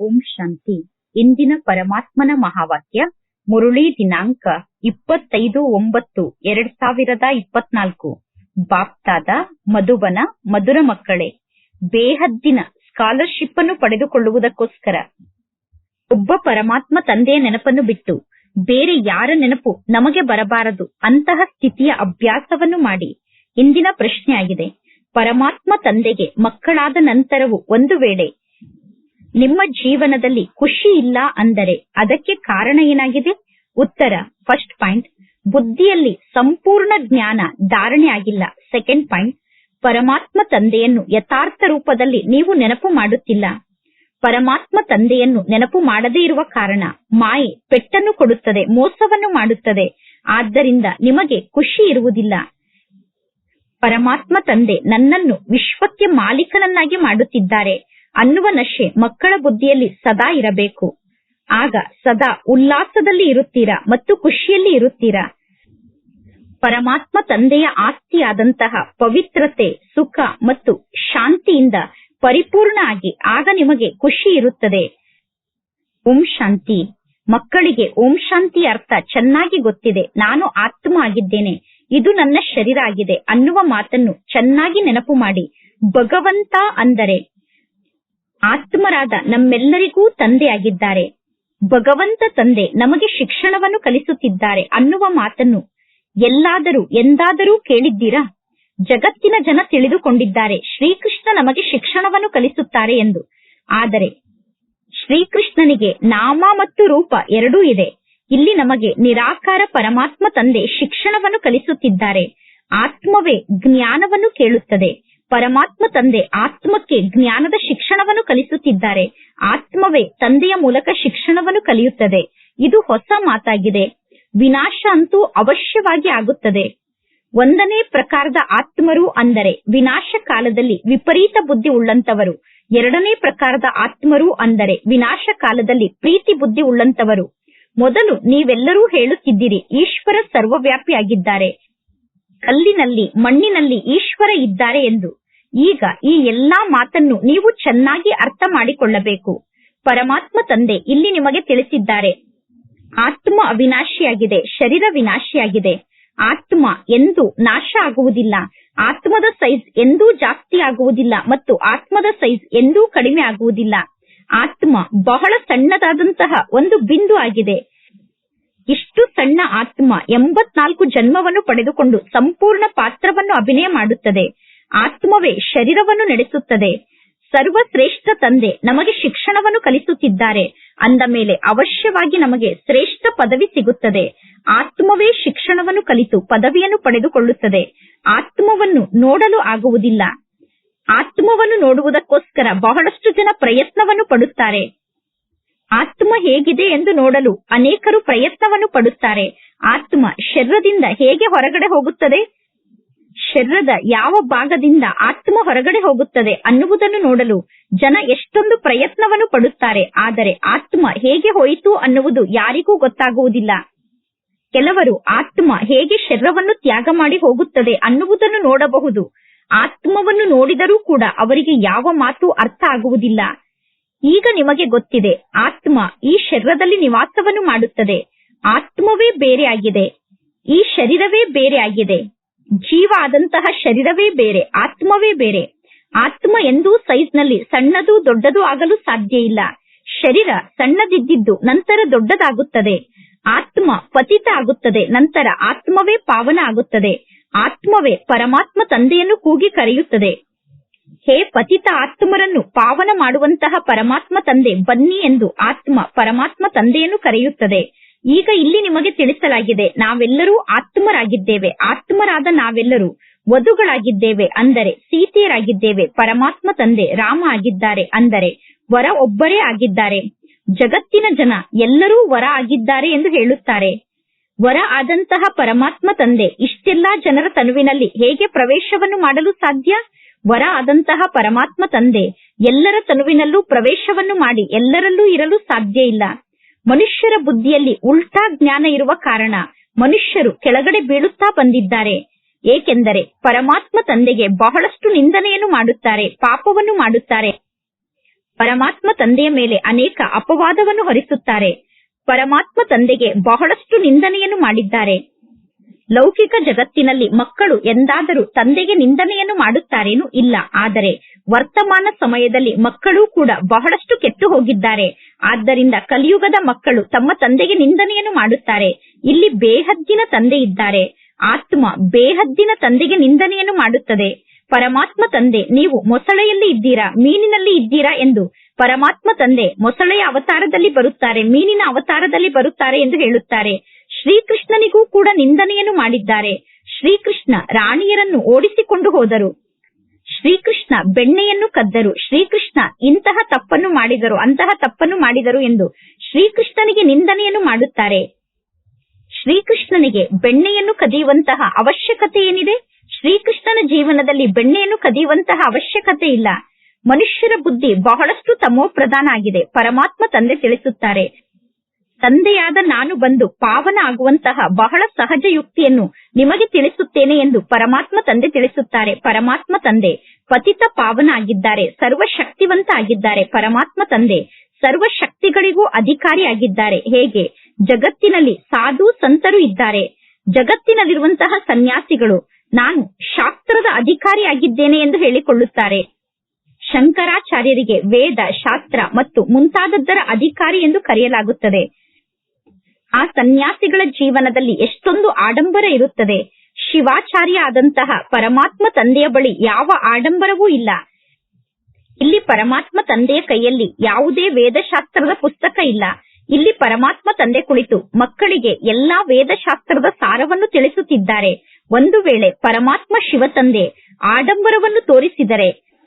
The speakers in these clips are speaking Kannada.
ಓಂ ಶಾಂತಿ. ಇಂದಿನ ಪರಮಾತ್ಮನ ಮಹಾವಾಕ್ಯ, ಮುರುಳಿ ದಿನಾಂಕ ಇಪ್ಪತ್ತೈದು ಒಂಬತ್ತು ಎರಡ್ ಸಾವಿರದ ಇಪ್ಪತ್ನಾಲ್ಕು. ಬಾಪ್ತಾದ, ಮಧುಬನ, ಮಧುರ ಮಕ್ಕಳೇ, ಬೇಹದ್ದಿನ ಸ್ಕಾಲರ್ಶಿಪ್ ಅನ್ನು ಪಡೆದುಕೊಳ್ಳುವುದಕ್ಕೋಸ್ಕರ. ಒಬ್ಬ ಪರಮಾತ್ಮ ತಂದೆಯ ನೆನಪನ್ನು ಬಿಟ್ಟು ಬೇರೆ ಯಾರ ನೆನಪು ನಮಗೆ ಬರಬಾರದು ಅಂತಹ ಸ್ಥಿತಿಯ ಅಭ್ಯಾಸವನ್ನು ಮಾಡಿ. ಇಂದಿನ ಪ್ರಶ್ನೆಯಾಗಿದೆ ಪರಮಾತ್ಮ ತಂದೆಗೆ ಮಕ್ಕಳಾದ ನಂತರವೂ ಒಂದು ವೇಳೆ ನಿಮ್ಮ ಜೀವನದಲ್ಲಿ ಖುಷಿ ಇಲ್ಲ ಅಂದರೆ ಅದಕ್ಕೆ ಕಾರಣ ಏನಾಗಿದೆ? ಉತ್ತರ ಫಸ್ಟ್ ಪಾಯಿಂಟ್ ಬುದ್ಧಿಯಲ್ಲಿ ಸಂಪೂರ್ಣ ಜ್ಞಾನ ಧಾರಣೆ ಆಗಿಲ್ಲ. ಸೆಕೆಂಡ್ ಪಾಯಿಂಟ್ ಪರಮಾತ್ಮ ತಂದೆಯನ್ನು ಯಥಾರ್ಥ ರೂಪದಲ್ಲಿ ನೀವು ನೆನಪು ಮಾಡುತ್ತಿಲ್ಲ. ಪರಮಾತ್ಮ ತಂದೆಯನ್ನು ನೆನಪು ಮಾಡದೇ ಇರುವ ಕಾರಣ ಮಾಯೆ ಪೆಟ್ಟನ್ನು ಕೊಡುತ್ತದೆ, ಮೋಸವನ್ನು ಮಾಡುತ್ತದೆ. ಆದ್ದರಿಂದ ನಿಮಗೆ ಖುಷಿ ಇರುವುದಿಲ್ಲ. ಪರಮಾತ್ಮ ತಂದೆ ನನ್ನನ್ನು ವಿಶ್ವಕ್ಕೆ ಮಾಲೀಕನನ್ನಾಗಿ ಮಾಡುತ್ತಿದ್ದಾರೆ. ಅನ್ನುವ ನಶೆ ಮಕ್ಕಳ ಬುದ್ಧಿಯಲ್ಲಿ ಸದಾ ಇರಬೇಕು. ಆಗ ಸದಾ ಉಲ್ಲಾಸದಲ್ಲಿ ಇರುತ್ತೀರಾ ಮತ್ತು ಖುಷಿಯಲ್ಲಿ ಇರುತ್ತೀರಾ? ಪರಮಾತ್ಮ ತಂದೆಯ ಆಸ್ತಿಯಾದಂತಹ ಪವಿತ್ರತೆ, ಸುಖ ಮತ್ತು ಶಾಂತಿಯಿಂದ ಪರಿಪೂರ್ಣ ಆಗಿ ಆಗ ನಿಮಗೆ ಖುಷಿ ಇರುತ್ತದೆ. ಓಂ ಶಾಂತಿ. ಮಕ್ಕಳಿಗೆ ಓಂ ಶಾಂತಿ ಅರ್ಥ ಚೆನ್ನಾಗಿ ಗೊತ್ತಿದೆ. ನಾನು ಆತ್ಮ ಆಗಿದ್ದೇನೆ ಇದು ನನ್ನ ಶರೀರ ಆಗಿದೆ ಅನ್ನುವ ಮಾತನ್ನು ಚೆನ್ನಾಗಿ ನೆನಪು ಮಾಡಿ. ಭಗವಂತ ಅಂದರೆ ಆತ್ಮರಾದ ನಮ್ಮೆಲ್ಲರಿಗೂ ತಂದೆಯಾಗಿದ್ದಾರೆ. ಭಗವಂತ ತಂದೆ ನಮಗೆ ಶಿಕ್ಷಣವನ್ನು ಕಲಿಸುತ್ತಿದ್ದಾರೆ ಅನ್ನುವ ಮಾತನ್ನು ಎಲ್ಲಾದರೂ ಎಂದಾದರೂ ಕೇಳಿದ್ದೀರಾ? ಜಗತ್ತಿನ ಜನ ತಿಳಿದುಕೊಂಡಿದ್ದಾರೆ, ಶ್ರೀಕೃಷ್ಣ ನಮಗೆ ಶಿಕ್ಷಣವನ್ನು ಕಲಿಸುತ್ತಾರೆ ಎಂದು. ಆದರೆ ಶ್ರೀಕೃಷ್ಣನಿಗೆ ನಾಮ ಮತ್ತು ರೂಪ ಎರಡೂ ಇದೆ. ಇಲ್ಲಿ ನಮಗೆ ನಿರಾಕಾರ ಪರಮಾತ್ಮ ತಂದೆ ಶಿಕ್ಷಣವನ್ನು ಕಲಿಸುತ್ತಿದ್ದಾರೆ. ಆತ್ಮವೇ ಜ್ಞಾನವನ್ನು ಕೇಳುತ್ತದೆ. ಪರಮಾತ್ಮ ತಂದೆ ಆತ್ಮಕ್ಕೆ ಜ್ಞಾನದ ಶಿಕ್ಷಣವನ್ನು ಕಲಿಸುತ್ತಿದ್ದಾರೆ. ಆತ್ಮವೇ ತಂದೆಯ ಮೂಲಕ ಶಿಕ್ಷಣವನ್ನು ಕಲಿಯುತ್ತದೆ. ಇದು ಹೊಸ ಮಾತಾಗಿದೆ. ವಿನಾಶ ಅಂತೂ ಅವಶ್ಯವಾಗಿ ಆಗುತ್ತದೆ. ಒಂದನೇ ಪ್ರಕಾರದ ಆತ್ಮರು ಅಂದರೆ ವಿನಾಶ ಕಾಲದಲ್ಲಿ ವಿಪರೀತ ಬುದ್ಧಿ ಉಳ್ಳಂತವರು ಎರಡನೇ ಪ್ರಕಾರದ ಆತ್ಮರು ಅಂದರೆ ವಿನಾಶ ಕಾಲದಲ್ಲಿ ಪ್ರೀತಿ ಬುದ್ಧಿ ಉಳ್ಳಂತವರು ಮೊದಲು ನೀವೆಲ್ಲರೂ ಹೇಳುತ್ತಿದ್ದೀರಿ, ಈಶ್ವರ ಸರ್ವವ್ಯಾಪಿಯಾಗಿದ್ದಾರೆ. ಕಲ್ಲಿನಲ್ಲಿ, ಮಣ್ಣಿನಲ್ಲಿ ಈಶ್ವರ ಇದ್ದಾರೆ ಎಂದು. ಈಗ ಈ ಎಲ್ಲಾ ಮಾತನ್ನು ನೀವು ಚೆನ್ನಾಗಿ ಅರ್ಥ ಮಾಡಿಕೊಳ್ಳಬೇಕು. ಪರಮಾತ್ಮ ತಂದೆ ಇಲ್ಲಿ ನಿಮಗೆ ತಿಳಿಸಿದ್ದಾರೆ. ಆತ್ಮ ಅವಿನಾಶಿಯಾಗಿದೆ, ಶರೀರ ವಿನಾಶಿಯಾಗಿದೆ. ಆತ್ಮ ಎಂದು ನಾಶ ಆಗುವುದಿಲ್ಲ. ಆತ್ಮದ ಸೈಜ್ ಎಂದೂ ಜಾಸ್ತಿ ಆಗುವುದಿಲ್ಲ ಮತ್ತು ಆತ್ಮದ ಸೈಜ್ ಎಂದೂ ಕಡಿಮೆ ಆಗುವುದಿಲ್ಲ. ಆತ್ಮ ಬಹಳ ಸಣ್ಣದಾದಂತಹ ಒಂದು ಬಿಂದು ಆಗಿದೆ. ಇಷ್ಟು ಸಣ್ಣ ಆತ್ಮ ಎಂಬತ್ನಾಲ್ಕು ಜನ್ಮವನ್ನು ಪಡೆದುಕೊಂಡು ಸಂಪೂರ್ಣ ಪಾತ್ರವನ್ನು ಅಭಿನಯ ಮಾಡುತ್ತದೆ. ಆತ್ಮವೇ ಶರೀರವನ್ನು ನಡೆಸುತ್ತದೆ. ಸರ್ವಶ್ರೇಷ್ಠ ತಂದೆ ನಮಗೆ ಶಿಕ್ಷಣವನ್ನು ಕಲಿಸುತ್ತಿದ್ದಾರೆ. ಅಂದ ಮೇಲೆ ಅವಶ್ಯವಾಗಿ ನಮಗೆ ಶ್ರೇಷ್ಠ ಪದವಿ ಸಿಗುತ್ತದೆ. ಆತ್ಮವೇ ಶಿಕ್ಷಣವನ್ನು ಕಲಿತು ಪದವಿಯನ್ನು ಪಡೆದುಕೊಳ್ಳುತ್ತದೆ. ಆತ್ಮವನ್ನು ನೋಡಲು ಆಗುವುದಿಲ್ಲ. ಆತ್ಮವನ್ನು ನೋಡುವುದಕ್ಕೋಸ್ಕರ ಬಹಳಷ್ಟು ಜನ ಪ್ರಯತ್ನವನ್ನು ಪಡುತ್ತಾರೆ. ಆತ್ಮ ಹೇಗಿದೆ ಎಂದು ನೋಡಲು ಅನೇಕರು ಪ್ರಯತ್ನವನ್ನು ಪಡುತ್ತಾರೆ. ಆತ್ಮ ಶರೀರದಿಂದ ಹೇಗೆ ಹೊರಗಡೆ ಹೋಗುತ್ತದೆ? ಶರೀರದ ಯಾವ ಭಾಗದಿಂದ ಆತ್ಮ ಹೊರಗಡೆ ಹೋಗುತ್ತದೆ ಅನ್ನುವುದನ್ನು ನೋಡಲು ಜನ ಎಷ್ಟೊಂದು ಪ್ರಯತ್ನವನ್ನು ಪಡುತ್ತಾರೆ. ಆದರೆ ಆತ್ಮ ಹೇಗೆ ಹೋಯಿತು ಅನ್ನುವುದು ಯಾರಿಗೂ ಗೊತ್ತಾಗುವುದಿಲ್ಲ. ಕೆಲವರು ಆತ್ಮ ಹೇಗೆ ಶರೀರವನ್ನು ತ್ಯಾಗ ಮಾಡಿ ಹೋಗುತ್ತದೆ ಅನ್ನುವುದನ್ನು ನೋಡಬಹುದು. ಆತ್ಮವನ್ನು ನೋಡಿದರೂ ಕೂಡ ಅವರಿಗೆ ಯಾವ ಮಾತು ಅರ್ಥ ಆಗುವುದಿಲ್ಲ. ಈಗ ನಿಮಗೆ ಗೊತ್ತಿದೆ, ಆತ್ಮ ಈ ಶರೀರದಲ್ಲಿ ನಿವಾಸವನ್ನು ಮಾಡುತ್ತದೆ. ಆತ್ಮವೇ ಬೇರೆ ಆಗಿದೆ ಈ ಶರೀರವೇ ಬೇರೆ ಆಗಿದೆ ಜೀವ ಆದಂತಹ ಶರೀರವೇ ಬೇರೆ, ಆತ್ಮವೇ ಬೇರೆ. ಆತ್ಮ ಎಂದೂ ಸೈಜ್ನಲ್ಲಿ ಸಣ್ಣದು ದೊಡ್ಡದು ಆಗಲು ಸಾಧ್ಯ ಇಲ್ಲ. ಶರೀರ ಸಣ್ಣದಿದ್ದಿದ್ದು ನಂತರ ದೊಡ್ಡದಾಗುತ್ತದೆ. ಆತ್ಮ ಪತಿತ ಆಗುತ್ತದೆ, ನಂತರ ಆತ್ಮವೇ ಪಾವನ ಆಗುತ್ತದೆ. ಆತ್ಮವೇ ಪರಮಾತ್ಮ ತಂದೆಯನ್ನು ಕೂಗಿ ಕರೆಯುತ್ತದೆ. ಹೇ ಪತಿತ ಆತ್ಮರನ್ನು ಪಾವನ ಮಾಡುವಂತಹ ಪರಮಾತ್ಮ ತಂದೆ ಬನ್ನಿ ಎಂದು ಆತ್ಮ ಪರಮಾತ್ಮ ತಂದೆಯನ್ನು ಕರೆಯುತ್ತದೆ. ಈಗ ಇಲ್ಲಿ ನಿಮಗೆ ತಿಳಿಸಲಾಗಿದೆ, ನಾವೆಲ್ಲರೂ ಆತ್ಮರಾಗಿದ್ದೇವೆ. ಆತ್ಮರಾದ ನಾವೆಲ್ಲರೂ ವಧುಗಳಾಗಿದ್ದೇವೆ ಅಂದರೆ ಸೀತೆಯರಾಗಿದ್ದೇವೆ, ಪರಮಾತ್ಮ ತಂದೆ, ರಾಮ ಆಗಿದ್ದಾರೆ ಅಂದರೆ ವರ ಒಬ್ಬರೇ ಆಗಿದ್ದಾರೆ. ಜಗತ್ತಿನ ಜನ ಎಲ್ಲರೂ ವರ ಆಗಿದ್ದಾರೆ ಎಂದು ಹೇಳುತ್ತಾರೆ. ವರ ಆದಂತಹ ಪರಮಾತ್ಮ ತಂದೆ, ಇಷ್ಟೆಲ್ಲಾ ಜನರ ತನುವಿನಲ್ಲಿ ಹೇಗೆ ಪ್ರವೇಶವನ್ನು ಮಾಡಲು ಸಾಧ್ಯ? ವರ ಆದಂತಹ ಪರಮಾತ್ಮ ತಂದೆ, ಎಲ್ಲರ ತನುವಿನಲ್ಲೂ ಪ್ರವೇಶವನ್ನು ಮಾಡಿ ಎಲ್ಲರಲ್ಲೂ ಇರಲು ಸಾಧ್ಯ ಇಲ್ಲ. ಮನುಷ್ಯರ ಬುದ್ಧಿಯಲ್ಲಿ ಉಲ್ಟಾ ಜ್ಞಾನ ಇರುವ ಕಾರಣ ಮನುಷ್ಯರು ಕೆಳಗಡೆ ಬೀಳುತ್ತಾ ಬಂದಿದ್ದಾರೆ. ಏಕೆಂದರೆ ಪರಮಾತ್ಮ ತಂದೆಗೆ ಬಹಳಷ್ಟು ನಿಂದನೆಯನ್ನು ಮಾಡುತ್ತಾರೆ, ಪಾಪವನ್ನು ಮಾಡುತ್ತಾರೆ. ಪರಮಾತ್ಮ ತಂದೆಯ ಮೇಲೆ ಅನೇಕ ಅಪವಾದವನ್ನು ಹೊರಿಸುತ್ತಾರೆ. ಪರಮಾತ್ಮ ತಂದೆಗೆ ಬಹಳಷ್ಟು ನಿಂದನೆಯನ್ನು ಮಾಡಿದ್ದಾರೆ. ಲೌಕಿಕ ಜಗತ್ತಿನಲ್ಲಿ ಮಕ್ಕಳು ಎಂದಾದರೂ ತಂದೆಗೆ ನಿಂದನೆಯನ್ನು ಮಾಡುತ್ತಾರೇನೂ ಇಲ್ಲ. ಆದರೆ ವರ್ತಮಾನ ಸಮಯದಲ್ಲಿ ಮಕ್ಕಳು ಕೂಡ ಬಹಳಷ್ಟು ಕೆಟ್ಟು ಹೋಗಿದ್ದಾರೆ. ಆದ್ದರಿಂದ ಕಲಿಯುಗದ ಮಕ್ಕಳು ತಮ್ಮ ತಂದೆಗೆ ನಿಂದನೆಯನ್ನು ಮಾಡುತ್ತಾರೆ. ಇಲ್ಲಿ ಬೇಹದ್ದಿನ ತಂದೆ ಇದ್ದಾರೆ. ಆತ್ಮ ಬೇಹದ್ದಿನ ತಂದೆಗೆ ನಿಂದನೆಯನ್ನು ಮಾಡುತ್ತದೆ. ಪರಮಾತ್ಮ ತಂದೆ, ನೀವು ಮೊಸಳೆಯಲ್ಲಿ ಇದ್ದೀರಾ, ಮೀನಿನಲ್ಲಿ ಇದ್ದೀರಾ ಎಂದು. ಪರಮಾತ್ಮ ತಂದೆ ಮೊಸಳೆಯ ಅವತಾರದಲ್ಲಿ ಬರುತ್ತಾರೆ, ಮೀನಿನ ಅವತಾರದಲ್ಲಿ ಬರುತ್ತಾರೆ ಎಂದು ಹೇಳುತ್ತಾರೆ. ಶ್ರೀಕೃಷ್ಣನಿಗೂ ಕೂಡ ನಿಂದನೆಯನ್ನು ಮಾಡಿದ್ದಾರೆ. ಶ್ರೀಕೃಷ್ಣ ರಾಣಿಯರನ್ನು ಓಡಿಸಿಕೊಂಡು ಹೋದರು. ಶ್ರೀಕೃಷ್ಣ ಬೆಣ್ಣೆಯನ್ನು ಕದ್ದರು. ಶ್ರೀಕೃಷ್ಣ ಇಂತಹ ತಪ್ಪನ್ನು ಮಾಡಿದರು, ಅಂತಹ ತಪ್ಪನ್ನು ಮಾಡಿದರು ಎಂದು ಶ್ರೀಕೃಷ್ಣನಿಗೆ ನಿಂದನೆಯನ್ನು ಮಾಡುತ್ತಾರೆ. ಶ್ರೀಕೃಷ್ಣನಿಗೆ ಬೆಣ್ಣೆಯನ್ನು ಕದಿಯುವಂತಹ ಅವಶ್ಯಕತೆ ಏನಿದೆ? ಶ್ರೀಕೃಷ್ಣನ ಜೀವನದಲ್ಲಿ ಬೆಣ್ಣೆಯನ್ನು ಕದಿಯುವಂತಹ ಅವಶ್ಯಕತೆ ಇಲ್ಲ. ಮನುಷ್ಯರ ಬುದ್ಧಿ ಬಹಳಷ್ಟು ತಮೋ ಪ್ರಧಾನ ಆಗಿದೆ. ಪರಮಾತ್ಮ ತಂದೆ ತಿಳಿಸುತ್ತಾರೆ. ತಂದೆಯಾದ ನಾನು ಬಂದು ಪಾವನ ಆಗುವಂತಹ ಬಹಳ ಸಹಜ ಯುಕ್ತಿಯನ್ನು ನಿಮಗೆ ತಿಳಿಸುತ್ತೇನೆ ಎಂದು ಪರಮಾತ್ಮ ತಂದೆ ತಿಳಿಸುತ್ತಾರೆ. ಪರಮಾತ್ಮ ತಂದೆ ಪತಿತ ಪಾವನ ಆಗಿದ್ದಾರೆ ಸರ್ವಶಕ್ತಿವಂತ ಆಗಿದ್ದಾರೆ ಪರಮಾತ್ಮ ತಂದೆ ಸರ್ವ ಶಕ್ತಿಗಳಿಗೂ ಅಧಿಕಾರಿಯಾಗಿದ್ದಾರೆ. ಹೇಗೆ? ಜಗತ್ತಿನಲ್ಲಿ ಸಾಧು ಸಂತರು ಇದ್ದಾರೆ. ಜಗತ್ತಿನಲ್ಲಿರುವಂತಹ ಸನ್ಯಾಸಿಗಳು ನಾನು ಶಾಸ್ತ್ರದ ಅಧಿಕಾರಿಯಾಗಿದ್ದೇನೆ ಎಂದು ಹೇಳಿಕೊಳ್ಳುತ್ತಾರೆ. ಶಂಕರಾಚಾರ್ಯರಿಗೆ ವೇದ, ಶಾಸ್ತ್ರ ಮತ್ತು ಮುಂತಾದದ್ದರ ಅಧಿಕಾರಿ ಎಂದು ಕರೆಯಲಾಗುತ್ತದೆ. ಆ ಸನ್ಯಾಸಿಗಳ ಜೀವನದಲ್ಲಿ ಎಷ್ಟೊಂದು ಆಡಂಬರ ಇರುತ್ತದೆ. ಶಿವಾಚಾರ್ಯ ಆದಂತಹ ಪರಮಾತ್ಮ ತಂದೆಯ ಬಳಿ ಯಾವ ಆಡಂಬರವೂ ಇಲ್ಲ. ಇಲ್ಲಿ ಪರಮಾತ್ಮ ತಂದೆಯ ಕೈಯಲ್ಲಿ ಯಾವುದೇ ವೇದಶಾಸ್ತ್ರದ ಪುಸ್ತಕ ಇಲ್ಲ. ಇಲ್ಲಿ ಪರಮಾತ್ಮ ತಂದೆ ಕುಳಿತು ಮಕ್ಕಳಿಗೆ ಎಲ್ಲಾ ವೇದಶಾಸ್ತ್ರದ ಸಾರವನ್ನು ತಿಳಿಸುತ್ತಿದ್ದಾರೆ. ಒಂದು ವೇಳೆ ಪರಮಾತ್ಮ ಶಿವ ತಂದೆ ಆಡಂಬರವನ್ನು ತೋರಿಸಿದರೆ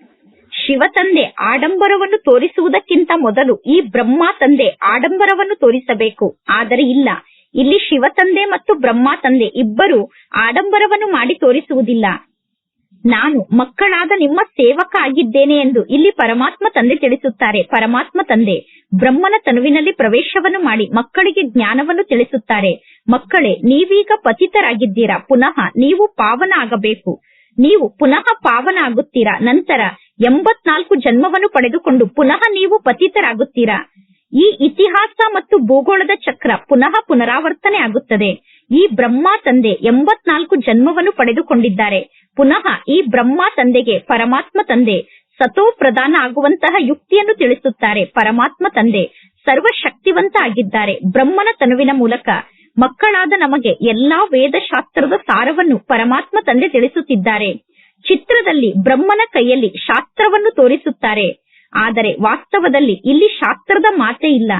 ಶಿವತಂದೆ ಆಡಂಬರವನ್ನು ತೋರಿಸುವುದಕ್ಕಿಂತ ಮೊದಲು ಈ ಬ್ರಹ್ಮ ತಂದೆ ಆಡಂಬರವನ್ನು ತೋರಿಸಬೇಕು. ಆದರೆ ಇಲ್ಲ. ಇಲ್ಲಿ ಶಿವತಂದೆ ಮತ್ತು ಬ್ರಹ್ಮ ತಂದೆ ಇಬ್ಬರು ಆಡಂಬರವನ್ನು ಮಾಡಿ ತೋರಿಸುವುದಿಲ್ಲ. ನಾನು ಮಕ್ಕಳಾದ ನಿಮ್ಮ ಸೇವಕ ಆಗಿದ್ದೇನೆ ಎಂದು ಇಲ್ಲಿ ಪರಮಾತ್ಮ ತಂದೆ ತಿಳಿಸುತ್ತಾರೆ. ಪರಮಾತ್ಮ ತಂದೆ, ಬ್ರಹ್ಮನ ತನುವಿನಲ್ಲಿ ಪ್ರವೇಶವನ್ನು ಮಾಡಿ ಮಕ್ಕಳಿಗೆ ಜ್ಞಾನವನ್ನು ತಿಳಿಸುತ್ತಾರೆ. ಮಕ್ಕಳೇ, ನೀವೀಗ ಪತಿತರಾಗಿದ್ದೀರಾ? ಪುನಃ ನೀವು ಪಾವನ ಆಗಬೇಕು. ನೀವು ಪುನಃ ಪಾವನ ಆಗುತ್ತೀರಾ ನಂತರ ಎಂಬತ್ನಾಲ್ಕು ಜನ್ಮವನ್ನು ಪಡೆದುಕೊಂಡು ಪುನಃ ನೀವು ಪತಿತರಾಗುತ್ತೀರಾ? ಈ ಇತಿಹಾಸ ಮತ್ತು ಭೂಗೋಳದ ಚಕ್ರ ಪುನಃ ಪುನರಾವರ್ತನೆ ಆಗುತ್ತದೆ. ಈ ಬ್ರಹ್ಮ ತಂದೆ ಎಂಬತ್ನಾಲ್ಕು ಜನ್ಮವನ್ನು ಪಡೆದುಕೊಂಡಿದ್ದಾರೆ. ಪುನಃ ಈ ಬ್ರಹ್ಮ ತಂದೆಗೆ ಪರಮಾತ್ಮ ತಂದೆ ಸತೋ ಪ್ರಧಾನ ಆಗುವಂತಹ ಯುಕ್ತಿಯನ್ನು ತಿಳಿಸುತ್ತಾರೆ. ಪರಮಾತ್ಮ ತಂದೆ ಸರ್ವಶಕ್ತಿವಂತ ಆಗಿದ್ದಾರೆ. ಬ್ರಹ್ಮನ ತನುವಿನ ಮೂಲಕ ಮಕ್ಕಳಾದ ನಮಗೆ ಎಲ್ಲಾ ವೇದಶಾಸ್ತ್ರದ ಸಾರವನ್ನು ಪರಮಾತ್ಮ ತಂದೆ ತಿಳಿಸುತ್ತಿದ್ದಾರೆ. ಚಿತ್ರದಲ್ಲಿ ಬ್ರಹ್ಮನ ಕೈಯಲ್ಲಿ ಶಾಸ್ತ್ರವನ್ನು ತೋರಿಸುತ್ತಾರೆ. ಆದರೆ ವಾಸ್ತವದಲ್ಲಿ ಇಲ್ಲಿ ಶಾಸ್ತ್ರದ ಮಾತೇ ಇಲ್ಲ.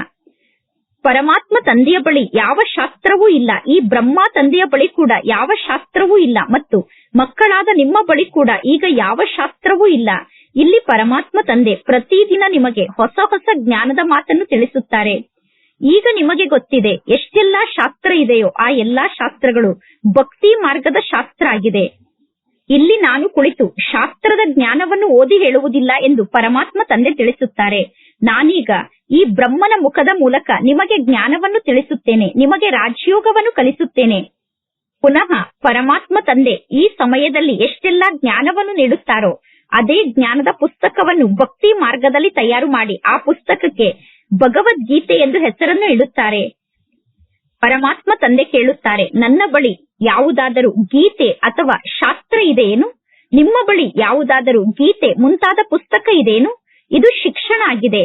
ಪರಮಾತ್ಮ ತಂದೆಯ ಬಳಿ ಯಾವ ಶಾಸ್ತ್ರವೂ ಇಲ್ಲ. ಈ ಬ್ರಹ್ಮ ತಂದೆಯ ಬಳಿ ಕೂಡ ಯಾವ ಶಾಸ್ತ್ರವೂ ಇಲ್ಲ. ಮತ್ತು ಮಕ್ಕಳಾದ ನಿಮ್ಮ ಬಳಿ ಕೂಡ ಈಗ ಯಾವ ಶಾಸ್ತ್ರವೂ ಇಲ್ಲ. ಇಲ್ಲಿ ಪರಮಾತ್ಮ ತಂದೆ ಪ್ರತಿದಿನ ನಿಮಗೆ ಹೊಸ ಹೊಸ ಜ್ಞಾನದ ಮಾತನ್ನು ತಿಳಿಸುತ್ತಾರೆ. ಈಗ ನಿಮಗೆ ಗೊತ್ತಿದೆ, ಎಷ್ಟೆಲ್ಲಾ ಶಾಸ್ತ್ರ ಇದೆಯೋ ಆ ಎಲ್ಲಾ ಶಾಸ್ತ್ರಗಳು ಭಕ್ತಿ ಮಾರ್ಗದ ಶಾಸ್ತ್ರ ಆಗಿದೆ. ಇಲ್ಲಿ ನಾನು ಕುಳಿತು ಶಾಸ್ತ್ರದ ಜ್ಞಾನವನ್ನು ಓದಿ ಹೇಳುವುದಿಲ್ಲ ಎಂದು ಪರಮಾತ್ಮ ತಂದೆ ತಿಳಿಸುತ್ತಾರೆ. ನಾನೀಗ ಈ ಬ್ರಹ್ಮನ ಮುಖದ ಮೂಲಕ ನಿಮಗೆ ಜ್ಞಾನವನ್ನು ತಿಳಿಸುತ್ತೇನೆ, ನಿಮಗೆ ರಾಜಯೋಗವನ್ನು ಕಲಿಸುತ್ತೇನೆ. ಪುನಃ ಪರಮಾತ್ಮ ತಂದೆ ಈ ಸಮಯದಲ್ಲಿ ಎಷ್ಟೆಲ್ಲಾ ಜ್ಞಾನವನ್ನು ನೀಡುತ್ತಾರೋ, ಅದೇ ಜ್ಞಾನದ ಪುಸ್ತಕವನ್ನು ಭಕ್ತಿ ಮಾರ್ಗದಲ್ಲಿ ತಯಾರು ಮಾಡಿ ಆ ಪುಸ್ತಕಕ್ಕೆ ಭಗವದ್ಗೀತೆ ಎಂದು ಹೆಸರನ್ನು ಇಡುತ್ತಾರೆ. ಪರಮಾತ್ಮ ತಂದೆ ಕೇಳುತ್ತಾರೆ, ನನ್ನ ಬಳಿ ಯಾವುದಾದರೂ ಗೀತೆ ಅಥವಾ ಶಾಸ್ತ್ರ ಇದೆಯೇನು? ನಿಮ್ಮ ಬಳಿ ಯಾವುದಾದರೂ ಗೀತೆ ಮುಂತಾದ ಪುಸ್ತಕ ಇದೇನು ಇದು ಶಿಕ್ಷಣ ಆಗಿದೆ.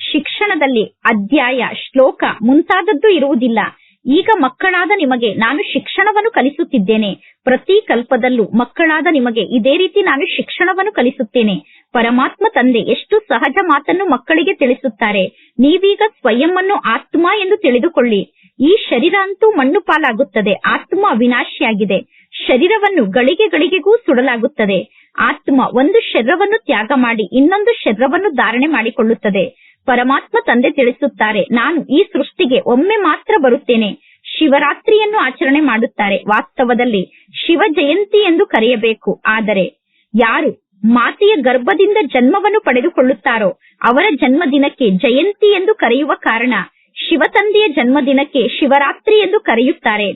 ಶಿಕ್ಷಣದಲ್ಲಿ ಅಧ್ಯಾಯ, ಶ್ಲೋಕ ಮುಂತಾದದ್ದು ಇರುವುದಿಲ್ಲ. ಈಗ ಮಕ್ಕಳಾದ ನಿಮಗೆ ನಾನು ಶಿಕ್ಷಣವನ್ನು ಕಲಿಸುತ್ತಿದ್ದೇನೆ. ಪ್ರತಿ ಕಲ್ಪದಲ್ಲೂ ಮಕ್ಕಳಾದ ನಿಮಗೆ ಇದೇ ರೀತಿ ನಾನು ಶಿಕ್ಷಣವನ್ನು ಕಲಿಸುತ್ತೇನೆ. ಪರಮಾತ್ಮ ತಂದೆ ಎಷ್ಟು ಸಹಜ ಮಾತನ್ನು ಮಕ್ಕಳಿಗೆ ತಿಳಿಸುತ್ತಾರೆ. ನೀವೀಗ ಸ್ವಯಂವನ್ನು ಆತ್ಮ ಎಂದು ತಿಳಿದುಕೊಳ್ಳಿ. ಈ ಶರೀರ ಅಂತೂ ಮಣ್ಣು ಪಾಲಾಗುತ್ತದೆ, ಆತ್ಮ ವಿನಾಶಿಯಾಗಿದೆ ಶರೀರವನ್ನು ಗಳಿಗೆ ಗಳಿಗೆಗೂ ಸುಡಲಾಗುತ್ತದೆ. ಆತ್ಮ ಒಂದು ಶರೀರವನ್ನು ತ್ಯಾಗ ಮಾಡಿ ಇನ್ನೊಂದು ಶರೀರವನ್ನು ಧಾರಣೆ ಮಾಡಿಕೊಳ್ಳುತ್ತದೆ. ಪರಮಾತ್ಮ ತಂದೆ ತಿಳಿಸುತ್ತಾರೆ, ನಾನು ಈ ಸೃಷ್ಟಿಗೆ ಒಮ್ಮೆ ಮಾತ್ರ ಬರುತ್ತೇನೆ. ಶಿವರಾತ್ರಿಯನ್ನು ಆಚರಣೆ ಮಾಡುತ್ತಾರೆ, ವಾಸ್ತವದಲ್ಲಿ ಶಿವ ಜಯಂತಿ ಎಂದು ಕರೆಯಬೇಕು. ಆದರೆ ಯಾರು ಮಾತೆಯ ಗರ್ಭದಿಂದ ಜನ್ಮವನ್ನು ಪಡೆದುಕೊಳ್ಳುತ್ತಾರೋ ಅವರ ಜನ್ಮದಿನಕ್ಕೆ ಜಯಂತಿ ಎಂದು ಕರೆಯುವ ಕಾರಣ ಶಿವತಂದೆಯ ಜನ್ಮದಿನಕ್ಕೆ ಶಿವರಾತ್ರಿ ಎಂದು ಕರೆಯುತ್ತಾರೆ.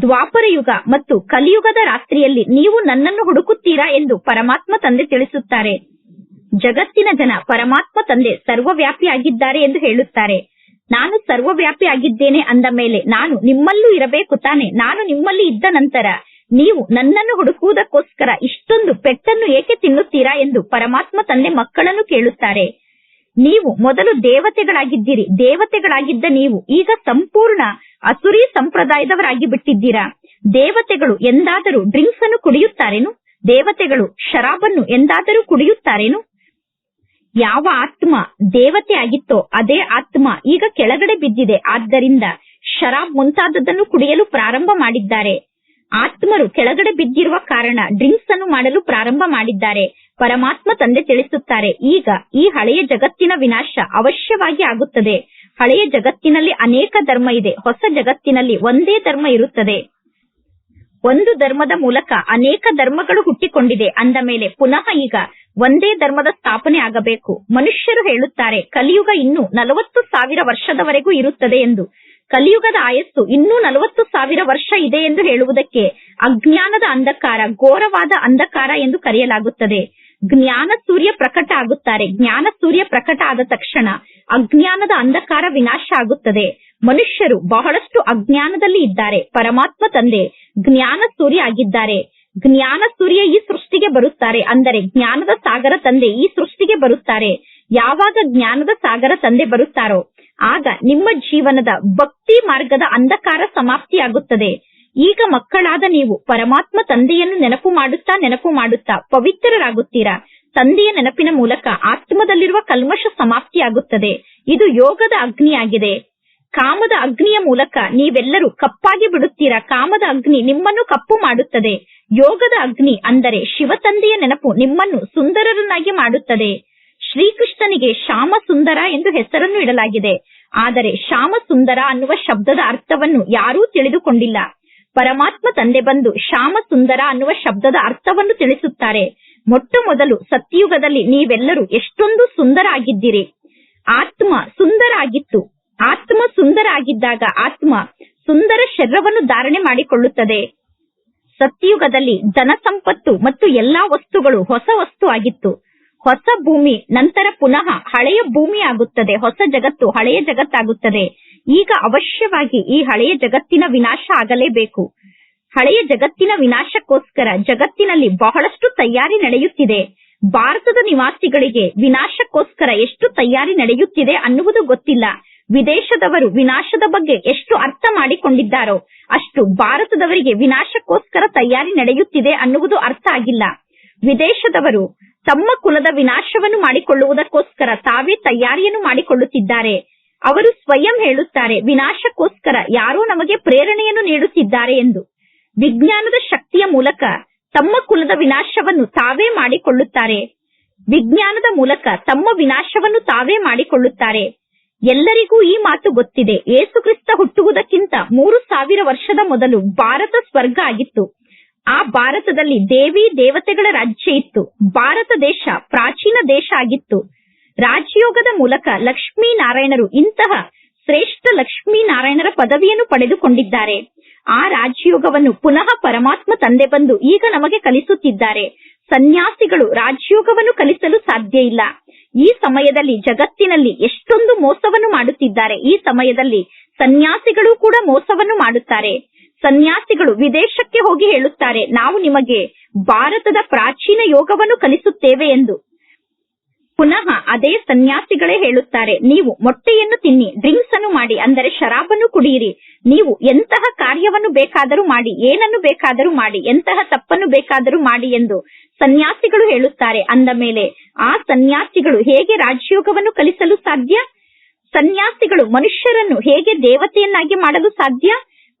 ದ್ವಾಪರ ಯುಗ ಮತ್ತು ಕಲಿಯುಗದ ರಾತ್ರಿಯಲ್ಲಿ ನೀವು ನನ್ನನ್ನು ಹುಡುಕುತ್ತೀರಾ ಎಂದು ಪರಮಾತ್ಮ ತಂದೆ ತಿಳಿಸುತ್ತಾರೆ. ಜಗತ್ತಿನ ಜನ ಪರಮಾತ್ಮ ತಂದೆ ಸರ್ವವ್ಯಾಪಿ ಆಗಿದ್ದಾರೆ ಎಂದು ಹೇಳುತ್ತಾರೆ. ನಾನು ಸರ್ವವ್ಯಾಪಿ ಆಗಿದ್ದೇನೆ ಅಂದ ಮೇಲೆ ನಾನು ನಿಮ್ಮಲ್ಲೂ ಇರಬೇಕು ತಾನೆ. ನಾನು ನಿಮ್ಮಲ್ಲಿ ಇದ್ದ ನಂತರ ನೀವು ನನ್ನನ್ನು ಹುಡುಕುವುದಕ್ಕೋಸ್ಕರ ಇಷ್ಟೊಂದು ಪೆಟ್ಟನ್ನು ಏಕೆ ತಿನ್ನುತ್ತೀರಾ ಎಂದು ಪರಮಾತ್ಮ ತಂದೆ ಮಕ್ಕಳನ್ನು ಕೇಳುತ್ತಾರೆ. ನೀವು ಮೊದಲು ದೇವತೆಗಳಾಗಿದ್ದೀರಿ. ದೇವತೆಗಳಾಗಿದ್ದ ನೀವು ಈಗ ಸಂಪೂರ್ಣ ಅಸುರಿ ಸಂಪ್ರದಾಯದವರಾಗಿ ಬಿಟ್ಟಿದ್ದೀರಾ ದೇವತೆಗಳು ಎಂದಾದರೂ ಡ್ರಿಂಕ್ಸ್ ಅನ್ನು ಕುಡಿಯುತ್ತಾರೇನು? ದೇವತೆಗಳು ಶರಾಬನ್ನು ಎಂದಾದರೂ ಕುಡಿಯುತ್ತಾರೇನು? ಯಾವ ಆತ್ಮ ದೇವತೆ ಆಗಿತ್ತೋ ಅದೇ ಆತ್ಮ ಈಗ ಕೆಳಗಡೆ ಬಿದ್ದಿದೆ. ಆದ್ದರಿಂದ ಶರಾಬ್ ಮುಂತಾದದ್ದನ್ನು ಕುಡಿಯಲು ಪ್ರಾರಂಭ ಮಾಡಿದ್ದಾರೆ. ಆತ್ಮರು ಕೆಳಗಡೆ ಬಿದ್ದಿರುವ ಕಾರಣ ಡ್ರಿಂಕ್ಸ್ ಅನ್ನು ಮಾಡಲು ಪ್ರಾರಂಭ ಮಾಡಿದ್ದಾರೆ. ಪರಮಾತ್ಮ ತಂದೆ ತಿಳಿಸುತ್ತಾರೆ, ಈಗ ಈ ಹಳೆಯ ಜಗತ್ತಿನ ವಿನಾಶ ಅವಶ್ಯವಾಗಿ ಆಗುತ್ತದೆ. ಹಳೆಯ ಜಗತ್ತಿನಲ್ಲಿ ಅನೇಕ ಧರ್ಮ ಇದೆ, ಹೊಸ ಜಗತ್ತಿನಲ್ಲಿ ಒಂದೇ ಧರ್ಮ ಇರುತ್ತದೆ. ಒಂದು ಧರ್ಮದ ಮೂಲಕ ಅನೇಕ ಧರ್ಮಗಳು ಹುಟ್ಟಿಕೊಂಡಿದೆ, ಅಂದ ಮೇಲೆ ಪುನಃ ಈಗ ಒಂದೇ ಧರ್ಮದ ಸ್ಥಾಪನೆ ಆಗಬೇಕು. ಮನುಷ್ಯರು ಹೇಳುತ್ತಾರೆ, ಕಲಿಯುಗ ಇನ್ನು ನಲವತ್ತು ಸಾವಿರ ವರ್ಷದವರೆಗೂ ಇರುತ್ತದೆ ಎಂದು. ಕಲಿಯುಗದ ಆಯಸ್ಸು ಇನ್ನೂ ನಲವತ್ತು ಸಾವಿರ ವರ್ಷ ಇದೆ ಎಂದು ಹೇಳುವುದಕ್ಕೆ ಅಜ್ಞಾನದ ಅಂಧಕಾರ, ಘೋರವಾದ ಅಂಧಕಾರ ಎಂದು ಕರೆಯಲಾಗುತ್ತದೆ. ಜ್ಞಾನ ಸೂರ್ಯ ಪ್ರಕಟ ಆಗುತ್ತಾರೆ. ಜ್ಞಾನ ಸೂರ್ಯ ಪ್ರಕಟ ಆದ ತಕ್ಷಣ ಅಜ್ಞಾನದ ಅಂಧಕಾರ ವಿನಾಶ ಆಗುತ್ತದೆ. ಮನುಷ್ಯರು ಬಹಳಷ್ಟು ಅಜ್ಞಾನದಲ್ಲಿ ಇದ್ದಾರೆ. ಪರಮಾತ್ಮ ತಂದೆ ಜ್ಞಾನ ಸೂರ್ಯ ಆಗಿದ್ದಾರೆ. ಜ್ಞಾನ ಸೂರ್ಯ ಈ ಸೃಷ್ಟಿಗೆ ಬರುತ್ತಾರೆ. ಅಂದರೆ ಜ್ಞಾನದ ಸಾಗರ ತಂದೆ ಈ ಸೃಷ್ಟಿಗೆ ಬರುತ್ತಾರೆ. ಯಾವಾಗ ಜ್ಞಾನದ ಸಾಗರ ತಂದೆ ಬರುತ್ತಾರೋ ಆಗ ನಿಮ್ಮ ಜೀವನದ ಭಕ್ತಿ ಮಾರ್ಗದ ಅಂಧಕಾರ ಸಮಾಪ್ತಿಯಾಗುತ್ತದೆ. ಈಗ ಮಕ್ಕಳಾದ ನೀವು ಪರಮಾತ್ಮ ತಂದೆಯನ್ನು ನೆನಪು ಮಾಡುತ್ತಾ ನೆನಪು ಮಾಡುತ್ತಾ ಪವಿತ್ರರಾಗುತ್ತೀರಾ? ತಂದೆಯ ನೆನಪಿನ ಮೂಲಕ ಆತ್ಮದಲ್ಲಿರುವ ಕಲ್ಮಶ ಸಮಾಪ್ತಿಯಾಗುತ್ತದೆ. ಇದು ಯೋಗದ ಅಗ್ನಿಯಾಗಿದೆ. ಕಾಮದ ಅಗ್ನಿಯ ಮೂಲಕ ನೀವೆಲ್ಲರೂ ಕಪ್ಪಾಗಿ ಬಿಡುತ್ತೀರಾ? ಕಾಮದ ಅಗ್ನಿ ನಿಮ್ಮನ್ನು ಕಪ್ಪು ಮಾಡುತ್ತದೆ. ಯೋಗದ ಅಗ್ನಿ ಅಂದರೆ ಶಿವ ತಂದೆಯ ನೆನಪು ನಿಮ್ಮನ್ನು ಸುಂದರರನ್ನಾಗಿ ಮಾಡುತ್ತದೆ. ಶ್ರೀಕೃಷ್ಣನಿಗೆ ಶ್ಯಾಮ ಸುಂದರ ಎಂದು ಹೆಸರನ್ನು ಇಡಲಾಗಿದೆ. ಆದರೆ ಶ್ಯಾಮ ಸುಂದರ ಅನ್ನುವ ಶಬ್ದದ ಅರ್ಥವನ್ನು ಯಾರೂ ತಿಳಿದುಕೊಂಡಿಲ್ಲ. ಪರಮಾತ್ಮ ತಂದೆ ಬಂದು ಶ್ಯಾಮಸುಂದರ ಅನ್ನುವ ಶಬ್ದದ ಅರ್ಥವನ್ನು ತಿಳಿಸುತ್ತಾರೆ. ಮೊಟ್ಟ ಮೊದಲು ಸತ್ಯಯುಗದಲ್ಲಿ ನೀವೆಲ್ಲರೂ ಎಷ್ಟೊಂದು ಸುಂದರ ಆಗಿದ್ದೀರಿ ಆತ್ಮ ಸುಂದರ ಆಗಿತ್ತು ಆತ್ಮ ಸುಂದರ ಆಗಿದ್ದಾಗ ಆತ್ಮ ಸುಂದರ ಶರೀರವನ್ನು ಧಾರಣೆ ಮಾಡಿಕೊಳ್ಳುತ್ತದೆ. ಸತ್ಯಯುಗದಲ್ಲಿ ಧನ ಸಂಪತ್ತು ಮತ್ತು ಎಲ್ಲಾ ವಸ್ತುಗಳು ಹೊಸ ವಸ್ತು ಆಗಿತ್ತು. ಹೊಸ ಭೂಮಿ ನಂತರ ಪುನಃ ಹಳೆಯ ಭೂಮಿ ಆಗುತ್ತದೆ, ಹೊಸ ಜಗತ್ತು ಹಳೆಯ ಜಗತ್ತಾಗುತ್ತದೆ. ಈಗ ಅವಶ್ಯವಾಗಿ ಈ ಹಳೆಯ ಜಗತ್ತಿನ ವಿನಾಶ ಆಗಲೇಬೇಕು. ಹಳೆಯ ಜಗತ್ತಿನ ವಿನಾಶಕ್ಕೋಸ್ಕರ ಜಗತ್ತಿನಲ್ಲಿ ಬಹಳಷ್ಟು ತಯಾರಿ ನಡೆಯುತ್ತಿದೆ. ಭಾರತದ ನಿವಾಸಿಗಳಿಗೆ ವಿನಾಶಕ್ಕೋಸ್ಕರ ಎಷ್ಟು ತಯಾರಿ ನಡೆಯುತ್ತಿದೆ ಅನ್ನುವುದು ಗೊತ್ತಿಲ್ಲ. ವಿದೇಶದವರು ವಿನಾಶದ ಬಗ್ಗೆ ಎಷ್ಟು ಅರ್ಥ ಮಾಡಿಕೊಂಡಿದ್ದಾರೋ, ಅಷ್ಟು ಭಾರತದವರಿಗೆ ವಿನಾಶಕ್ಕೋಸ್ಕರ ತಯಾರಿ ನಡೆಯುತ್ತಿದೆ ಅನ್ನುವುದು ಅರ್ಥ ಆಗಿಲ್ಲ. ವಿದೇಶದವರು ತಮ್ಮ ಕುಲದ ವಿನಾಶವನ್ನು ಮಾಡಿಕೊಳ್ಳುವುದಕ್ಕೋಸ್ಕರ ತಾವೇ ತಯಾರಿಯನ್ನು ಮಾಡಿಕೊಳ್ಳುತ್ತಿದ್ದಾರೆ. ಅವರು ಸ್ವಯಂ ಹೇಳುತ್ತಾರೆ, ವಿನಾಶಕ್ಕೋಸ್ಕರ ಯಾರೋ ನಮಗೆ ಪ್ರೇರಣೆಯನ್ನು ನೀಡುತ್ತಿದ್ದಾರೆ ಎಂದು. ವಿಜ್ಞಾನದ ಶಕ್ತಿಯ ಮೂಲಕ ತಮ್ಮ ಕುಲದ ವಿನಾಶವನ್ನು ತಾವೇ ಮಾಡಿಕೊಳ್ಳುತ್ತಾರೆ. ವಿಜ್ಞಾನದ ಮೂಲಕ ತಮ್ಮ ವಿನಾಶವನ್ನು ತಾವೇ ಮಾಡಿಕೊಳ್ಳುತ್ತಾರೆ. ಎಲ್ಲರಿಗೂ ಈ ಮಾತು ಗೊತ್ತಿದೆ. ಏಸುಕ್ರಿಸ್ತ ಹುಟ್ಟುವುದಕ್ಕಿಂತ ಮೂರು ಸಾವಿರ ವರ್ಷದ ಮೊದಲು ಭಾರತ ಸ್ವರ್ಗ ಆಗಿತ್ತು. ಆ ಭಾರತದಲ್ಲಿ ದೇವಿ ದೇವತೆಗಳ ರಾಜ್ಯ ಇತ್ತು. ಭಾರತ ದೇಶ ಪ್ರಾಚೀನ ದೇಶ ಆಗಿತ್ತು. ರಾಜಯೋಗದ ಮೂಲಕ ಲಕ್ಷ್ಮೀ ನಾರಾಯಣರು ಇಂತಹ ಶ್ರೇಷ್ಠ ಲಕ್ಷ್ಮೀ ನಾರಾಯಣರ ಪದವಿಯನ್ನು ಪಡೆದುಕೊಂಡಿದ್ದಾರೆ. ಆ ರಾಜಯೋಗವನ್ನು ಪುನಃ ಪರಮಾತ್ಮ ತಂದೆ ಬಂದು ಈಗ ನಮಗೆ ಕಲಿಸುತ್ತಿದ್ದಾರೆ. ಸನ್ಯಾಸಿಗಳು ರಾಜಯೋಗವನ್ನು ಕಲಿಸಲು ಸಾಧ್ಯ ಇಲ್ಲ. ಈ ಸಮಯದಲ್ಲಿ ಜಗತ್ತಿನಲ್ಲಿ ಎಷ್ಟೊಂದು ಮೋಸವನ್ನು ಮಾಡುತ್ತಿದ್ದಾರೆ. ಈ ಸಮಯದಲ್ಲಿ ಸನ್ಯಾಸಿಗಳು ಕೂಡ ಮೋಸವನ್ನು ಮಾಡುತ್ತಾರೆ. ಸನ್ಯಾಸಿಗಳು ವಿದೇಶಕ್ಕೆ ಹೋಗಿ ಹೇಳುತ್ತಾರೆ, ನಾವು ನಿಮಗೆ ಭಾರತದ ಪ್ರಾಚೀನ ಯೋಗವನ್ನು ಕಲಿಸುತ್ತೇವೆ ಎಂದು. ಪುನಃ ಅದೇ ಸನ್ಯಾಸಿಗಳೇ ಹೇಳುತ್ತಾರೆ, ನೀವು ಮೊಟ್ಟೆಯನ್ನು ತಿನ್ನಿ, ಡ್ರಿಂಕ್ಸ್ ಅನ್ನು ಮಾಡಿ, ಅಂದರೆ ಶರಾಬನ್ನು ಕುಡಿಯಿರಿ, ನೀವು ಎಂತಹ ಕಾರ್ಯವನ್ನು ಬೇಕಾದರೂ ಮಾಡಿ, ಏನನ್ನು ಬೇಕಾದರೂ ಮಾಡಿ, ಎಂತಹ ತಪ್ಪನ್ನು ಬೇಕಾದರೂ ಮಾಡಿ ಎಂದು ಸನ್ಯಾಸಿಗಳು ಹೇಳುತ್ತಾರೆ. ಅಂದ ಮೇಲೆ, ಆ ಸನ್ಯಾಸಿಗಳು ಹೇಗೆ ರಾಜಯೋಗವನ್ನು ಕಲಿಸಲು ಸಾಧ್ಯ? ಸನ್ಯಾಸಿಗಳು ಮನುಷ್ಯರನ್ನು ಹೇಗೆ ದೇವತೆಯನ್ನಾಗಿ ಮಾಡಲು ಸಾಧ್ಯ?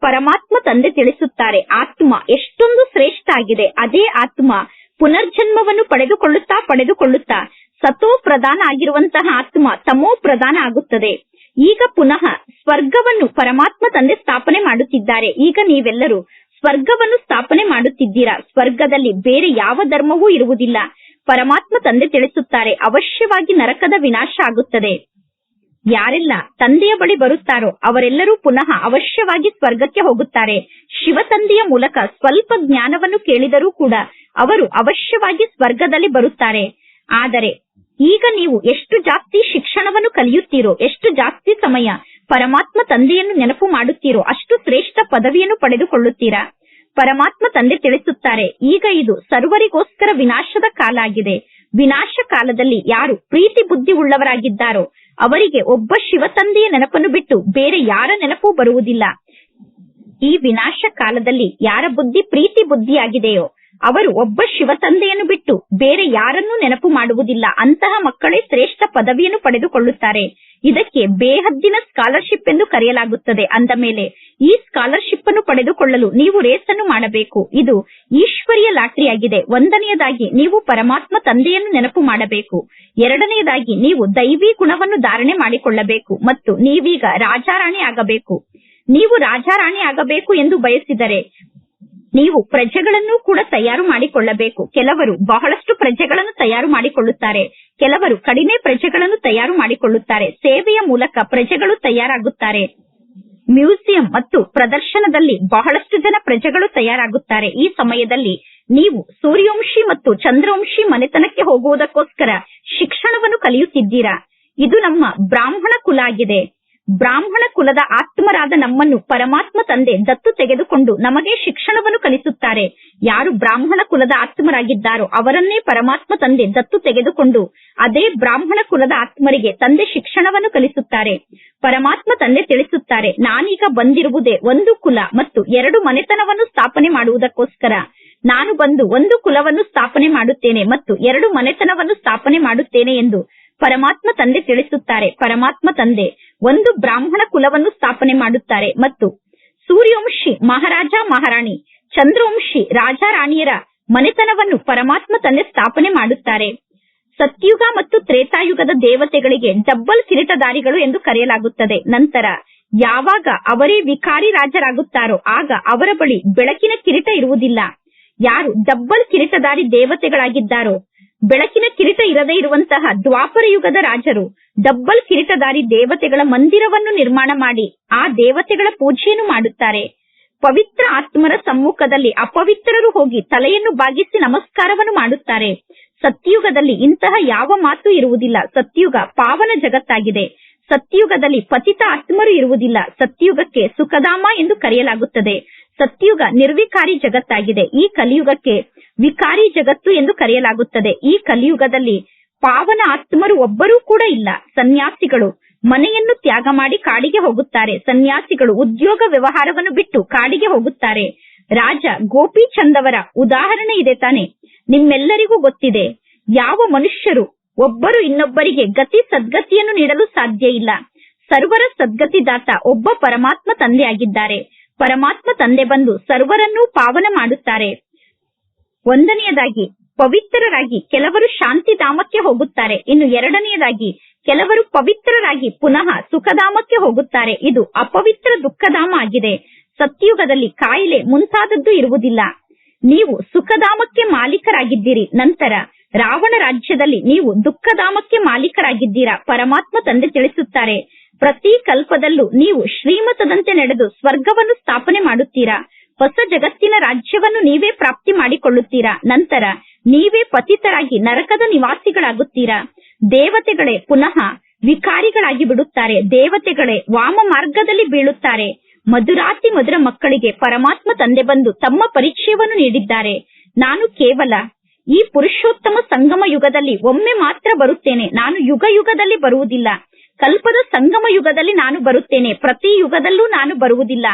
ಪರಮಾತ್ಮ ತಂದೆ ತಿಳಿಸುತ್ತಾರೆ, ಆತ್ಮ ಎಷ್ಟೊಂದು ಶ್ರೇಷ್ಠ ಆಗಿದೆ ಅದೇ ಆತ್ಮ ಪುನರ್ಜನ್ಮವನ್ನು ಪಡೆದುಕೊಳ್ಳುತ್ತಾ ಪಡೆದುಕೊಳ್ಳುತ್ತಾ ಸತೋ ಪ್ರಧಾನ ಆಗಿರುವಂತಹ ಆತ್ಮ ತಮೋ ಪ್ರಧಾನ ಆಗುತ್ತದೆ. ಈಗ ಪುನಃ ಸ್ವರ್ಗವನ್ನು ಪರಮಾತ್ಮ ತಂದೆ ಸ್ಥಾಪನೆ ಮಾಡುತ್ತಿದ್ದಾರೆ. ಈಗ ನೀವೆಲ್ಲರೂ ಸ್ವರ್ಗವನ್ನು ಸ್ಥಾಪನೆ ಮಾಡುತ್ತಿದ್ದೀರಾ? ಸ್ವರ್ಗದಲ್ಲಿ ಬೇರೆ ಯಾವ ಧರ್ಮವೂ ಇರುವುದಿಲ್ಲ. ಪರಮಾತ್ಮ ತಂದೆ ತಿಳಿಸುತ್ತಾರೆ, ಅವಶ್ಯವಾಗಿ ನರಕದ ವಿನಾಶ ಆಗುತ್ತದೆ. ಯಾರೆಲ್ಲ ತಂದೆಯ ಬಳಿ ಬರುತ್ತಾರೋ ಅವರೆಲ್ಲರೂ ಪುನಃ ಅವಶ್ಯವಾಗಿ ಸ್ವರ್ಗಕ್ಕೆ ಹೋಗುತ್ತಾರೆ. ಶಿವ ತಂದೆಯ ಮೂಲಕ ಸ್ವಲ್ಪ ಜ್ಞಾನವನ್ನು ಕೇಳಿದರೂ ಕೂಡ ಅವರು ಅವಶ್ಯವಾಗಿ ಸ್ವರ್ಗದಲ್ಲಿ ಬರುತ್ತಾರೆ. ಆದರೆ ಈಗ ನೀವು ಎಷ್ಟು ಜಾಸ್ತಿ ಶಿಕ್ಷಣವನ್ನು ಕಲಿಯುತ್ತೀರೋ, ಎಷ್ಟು ಜಾಸ್ತಿ ಸಮಯ ಪರಮಾತ್ಮ ತಂದೆಯನ್ನು ನೆನಪು ಮಾಡುತ್ತೀರೋ, ಅಷ್ಟು ಶ್ರೇಷ್ಠ ಪದವಿಯನ್ನು ಪಡೆದುಕೊಳ್ಳುತ್ತೀರಾ? ಪರಮಾತ್ಮ ತಂದೆ ತಿಳಿಸುತ್ತಾರೆ, ಈಗ ಇದು ಸರ್ವರಿಗೋಸ್ಕರ ವಿನಾಶದ ಕಾಲ ಆಗಿದೆ. ವಿನಾಶ ಕಾಲದಲ್ಲಿ ಯಾರು ಪ್ರೀತಿ ಬುದ್ಧಿ ಉಳ್ಳವರಾಗಿದ್ದಾರೋ ಅವರಿಗೆ ಒಬ್ಬ ಶಿವ ತಂದೆಯ ನೆನಪನ್ನು ಬಿಟ್ಟು ಬೇರೆ ಯಾರ ನೆನಪು ಬರುವುದಿಲ್ಲ. ಈ ವಿನಾಶ ಕಾಲದಲ್ಲಿ ಯಾರ ಬುದ್ಧಿ ಪ್ರೀತಿ ಬುದ್ಧಿಯಾಗಿದೆಯೋ ಅವರು ಒಬ್ಬ ಶಿವ ತಂದೆಯನ್ನು ಬಿಟ್ಟು ಬೇರೆ ಯಾರನ್ನೂ ನೆನಪು ಮಾಡುವುದಿಲ್ಲ. ಅಂತಹ ಮಕ್ಕಳೇ ಶ್ರೇಷ್ಠ ಪದವಿಯನ್ನು ಪಡೆದುಕೊಳ್ಳುತ್ತಾರೆ. ಇದಕ್ಕೆ ಬೇಹದ್ದಿನ ಸ್ಕಾಲರ್ಶಿಪ್ ಎಂದು ಕರೆಯಲಾಗುತ್ತದೆ. ಅಂದ ಮೇಲೆ, ಈ ಸ್ಕಾಲರ್ಶಿಪ್ ಅನ್ನು ಪಡೆದುಕೊಳ್ಳಲು ನೀವು ರೇಸ್ ಅನ್ನು ಮಾಡಬೇಕು. ಇದು ಈಶ್ವರಿಯ ಲಾಟರಿಯಾಗಿದೆ. ಒಂದನೆಯದಾಗಿ ನೀವು ಪರಮಾತ್ಮ ತಂದೆಯನ್ನು ನೆನಪು ಮಾಡಬೇಕು. ಎರಡನೆಯದಾಗಿ ನೀವು ದೈವಿ ಗುಣವನ್ನು ಧಾರಣೆ ಮಾಡಿಕೊಳ್ಳಬೇಕು ಮತ್ತು ನೀವೀಗ ರಾಜಾರಾಣಿ ಆಗಬೇಕು. ನೀವು ರಾಜಾರಾಣಿ ಆಗಬೇಕು ಎಂದು ಬಯಸಿದರೆ ನೀವು ಪ್ರಜೆಗಳನ್ನು ಕೂಡ ತಯಾರು ಮಾಡಿಕೊಳ್ಳಬೇಕು. ಕೆಲವರು ಬಹಳಷ್ಟು ಪ್ರಜೆಗಳನ್ನು ತಯಾರು ಮಾಡಿಕೊಳ್ಳುತ್ತಾರೆ. ಕೆಲವರು ಕಡಿಮೆ ಪ್ರಜೆಗಳನ್ನು ತಯಾರು ಮಾಡಿಕೊಳ್ಳುತ್ತಾರೆ. ಸೇವೆಯ ಮೂಲಕ ಪ್ರಜೆಗಳು ತಯಾರಾಗುತ್ತಾರೆ. ಮ್ಯೂಸಿಯಂ ಮತ್ತು ಪ್ರದರ್ಶನದಲ್ಲಿ ಬಹಳಷ್ಟು ಜನ ಪ್ರಜೆಗಳು ತಯಾರಾಗುತ್ತಾರೆ. ಈ ಸಮಯದಲ್ಲಿ ನೀವು ಸೂರ್ಯವಂಶಿ ಮತ್ತು ಚಂದ್ರವಂಶಿ ಮನೆತನಕ್ಕೆ ಹೋಗುವುದಕ್ಕೋಸ್ಕರ ಶಿಕ್ಷಣವನ್ನು ಕಲಿಯುತ್ತಿದ್ದೀರಾ? ಇದು ನಮ್ಮ ಬ್ರಾಹ್ಮಣ ಕುಲ ಆಗಿದೆ. ಬ್ರಾಹ್ಮಣ ಕುಲದ ಆತ್ಮರಾದ ನಮ್ಮನ್ನು ಪರಮಾತ್ಮ ತಂದೆ ದತ್ತು ತೆಗೆದುಕೊಂಡು ನಮಗೆ ಶಿಕ್ಷಣವನ್ನು ಕಲಿಸುತ್ತಾರೆ. ಯಾರು ಬ್ರಾಹ್ಮಣ ಕುಲದ ಆತ್ಮರಾಗಿದ್ದಾರೋ ಅವರನ್ನೇ ಪರಮಾತ್ಮ ತಂದೆ ದತ್ತು ತೆಗೆದುಕೊಂಡು ಅದೇ ಬ್ರಾಹ್ಮಣ ಕುಲದ ಆತ್ಮರಿಗೆ ತಂದೆ ಶಿಕ್ಷಣವನ್ನು ಕಲಿಸುತ್ತಾರೆ. ಪರಮಾತ್ಮ ತಂದೆ ತಿಳಿಸುತ್ತಾರೆ, ನಾನೀಗ ಬಂದಿರುವುದೇ ಒಂದು ಕುಲ ಮತ್ತು ಎರಡು ಮನೆತನವನ್ನು ಸ್ಥಾಪನೆ ಮಾಡುವುದಕ್ಕೋಸ್ಕರ. ನಾನು ಬಂದು ಒಂದು ಕುಲವನ್ನು ಸ್ಥಾಪನೆ ಮಾಡುತ್ತೇನೆ ಮತ್ತು ಎರಡು ಮನೆತನವನ್ನು ಸ್ಥಾಪನೆ ಮಾಡುತ್ತೇನೆ ಎಂದು ಪರಮಾತ್ಮ ತಂದೆ ತಿಳಿಸುತ್ತಾರೆ. ಪರಮಾತ್ಮ ತಂದೆ ಒಂದು ಬ್ರಾಹ್ಮಣ ಕುಲವನ್ನು ಸ್ಥಾಪನೆ ಮಾಡುತ್ತಾರೆ. ಮತ್ತು ಸೂರ್ಯವಂಶಿ ಮಹಾರಾಜ ಮಹಾರಾಣಿ ಚಂದ್ರವಂಶಿ ರಾಜ ರಾಣಿಯರ ಮನೆತನವನ್ನು ಪರಮಾತ್ಮ ತಂದೆ ಸ್ಥಾಪನೆ ಮಾಡುತ್ತಾರೆ. ಸತ್ಯುಗ ಮತ್ತು ತ್ರೇತಾಯುಗದ ದೇವತೆಗಳಿಗೆ ಡಬ್ಬಲ್ ಕಿರೀಟಧಾರಿಗಳು ಎಂದು ಕರೆಯಲಾಗುತ್ತದೆ. ನಂತರ ಯಾವಾಗ ಅವರೇ ವಿಕಾರಿ ರಾಜರಾಗುತ್ತಾರೋ ಆಗ ಅವರ ಬಳಿ ಬೆಳಕಿನ ಕಿರೀಟ ಇರುವುದಿಲ್ಲ. ಯಾರು ಡಬ್ಬಲ್ ಕಿರೀಟಧಾರಿ ದೇವತೆಗಳಾಗಿದ್ದಾರೋ, ಬೆಳಕಿನ ಕಿರೀಟ ಇರದೇ ಇರುವಂತಹ ದ್ವಾಪರ ಯುಗದ ರಾಜರು ಡಬ್ಬಲ್ ಕಿರೀಟಧಾರಿ ದೇವತೆಗಳ ಮಂದಿರವನ್ನು ನಿರ್ಮಾಣ ಮಾಡಿ ಆ ದೇವತೆಗಳ ಪೂಜೆಯನ್ನು ಮಾಡುತ್ತಾರೆ. ಪವಿತ್ರ ಆತ್ಮರ ಸಮ್ಮುಖದಲ್ಲಿ ಅಪವಿತ್ರರು ಹೋಗಿ ತಲೆಯನ್ನು ಬಾಗಿಸಿ ನಮಸ್ಕಾರವನ್ನು ಮಾಡುತ್ತಾರೆ. ಸತ್ಯುಗದಲ್ಲಿ ಇಂತಹ ಯಾವ ಮಾತು ಇರುವುದಿಲ್ಲ. ಸತ್ಯುಗ ಪಾವನ ಜಗತ್ತಾಗಿದೆ. ಸತ್ಯುಗದಲ್ಲಿ ಪತಿತ ಆತ್ಮರು ಇರುವುದಿಲ್ಲ. ಸತ್ಯುಗಕ್ಕೆ ಸುಖಧಾಮ ಎಂದು ಕರೆಯಲಾಗುತ್ತದೆ. ಸತ್ಯುಗ ನಿರ್ವಿಕಾರಿ ಜಗತ್ತಾಗಿದೆ. ಈ ಕಲಿಯುಗಕ್ಕೆ ವಿಕಾರಿ ಜಗತ್ತು ಎಂದು ಕರೆಯಲಾಗುತ್ತದೆ. ಈ ಕಲಿಯುಗದಲ್ಲಿ ಪಾವನ ಆತ್ಮರು ಒಬ್ಬರೂ ಕೂಡ ಇಲ್ಲ. ಸನ್ಯಾಸಿಗಳು. ಮನೆಯನ್ನು ತ್ಯಾಗ ಮಾಡಿ ಕಾಡಿಗೆ ಹೋಗುತ್ತಾರೆ. ಸನ್ಯಾಸಿಗಳು ಉದ್ಯೋಗ ವ್ಯವಹಾರವನ್ನು ಬಿಟ್ಟು ಕಾಡಿಗೆ ಹೋಗುತ್ತಾರೆ. ರಾಜ ಗೋಪಿ ಚಂದವರ ಉದಾಹರಣೆ ಇದೆ ತಾನೆ. ನಿಮ್ಮೆಲ್ಲರಿಗೂ ಗೊತ್ತಿದೆ. ಯಾವ ಮನುಷ್ಯರು ಒಬ್ಬರು ಇನ್ನೊಬ್ಬರಿಗೆ ಗತಿ ಸದ್ಗತಿಯನ್ನು ನೀಡಲು ಸಾಧ್ಯ ಇಲ್ಲ. ಸರ್ವರ ಸದ್ಗತಿದಾತ ಒಬ್ಬ ಪರಮಾತ್ಮ ತಂದೆಯಾಗಿದ್ದಾರೆ. ಪರಮಾತ್ಮ ತಂದೆ ಬಂದು ಸರ್ವರನ್ನೂ ಪಾವನ ಮಾಡುತ್ತಾರೆ. ಒಂದನೆಯದಾಗಿ ಪವಿತ್ರರಾಗಿ ಕೆಲವರು ಶಾಂತಿಧಾಮಕ್ಕೆ ಹೋಗುತ್ತಾರೆ. ಇನ್ನು ಎರಡನೆಯದಾಗಿ, ಕೆಲವರು ಪವಿತ್ರರಾಗಿ ಪುನಃ ಸುಖಧಾಮಕ್ಕೆ ಹೋಗುತ್ತಾರೆ. ಇದು ಅಪವಿತ್ರ ದುಃಖಧಾಮ ಆಗಿದೆ. ಸತ್ಯುಗದಲ್ಲಿ ಕಾಯಿಲೆ ಮುಂತಾದದ್ದು ಇರುವುದಿಲ್ಲ. ನೀವು ಸುಖಧಾಮಕ್ಕೆ ಮಾಲೀಕರಾಗಿದ್ದೀರಿ. ನಂತರ ರಾವಣ ರಾಜ್ಯದಲ್ಲಿ ನೀವು ದುಃಖಧಾಮಕ್ಕೆ ಮಾಲೀಕರಾಗಿದ್ದೀರಾ? ಪರಮಾತ್ಮ ತಂದೆ ತಿಳಿಸುತ್ತಾರೆ. ಪ್ರತಿ ಕಲ್ಪದಲ್ಲೂ ನೀವು ಶ್ರೀಮತದಂತೆ ನಡೆದು ಸ್ವರ್ಗವನ್ನು ಸ್ಥಾಪನೆ ಮಾಡುತ್ತೀರಾ? ಹೊಸ ಜಗತ್ತಿನ ರಾಜ್ಯವನ್ನು ನೀವೇ ಪ್ರಾಪ್ತಿ ಮಾಡಿಕೊಳ್ಳುತ್ತೀರಾ? ನಂತರ ನೀವೇ ಪತಿತರಾಗಿ ನರಕದ ನಿವಾಸಿಗಳಾಗುತ್ತೀರಾ? ದೇವತೆಗಳೇ ಪುನಃ ವಿಕಾರಿಗಳಾಗಿ ಬಿಡುತ್ತಾರೆ. ದೇವತೆಗಳೇ ವಾಮ ಮಾರ್ಗದಲ್ಲಿ ಬೀಳುತ್ತಾರೆ. ಮಧುರಾತಿ ಮಧುರ ಮಕ್ಕಳಿಗೆ ಪರಮಾತ್ಮ ತಂದೆ ಬಂದು ತಮ್ಮ ಪರಿಚಯವನ್ನು ನೀಡಿದ್ದಾರೆ. ನಾನು ಕೇವಲ ಈ ಪುರುಷೋತ್ತಮ ಸಂಗಮ ಯುಗದಲ್ಲಿ ಒಮ್ಮೆ ಮಾತ್ರ ಬರುತ್ತೇನೆ. ನಾನು ಯುಗ ಯುಗದಲ್ಲಿ ಬರುವುದಿಲ್ಲ. ಕಲ್ಪದ ಸಂಗಮ ಯುಗದಲ್ಲಿ ನಾನು ಬರುತ್ತೇನೆ. ಪ್ರತಿ ಯುಗದಲ್ಲೂ ನಾನು ಬರುವುದಿಲ್ಲ.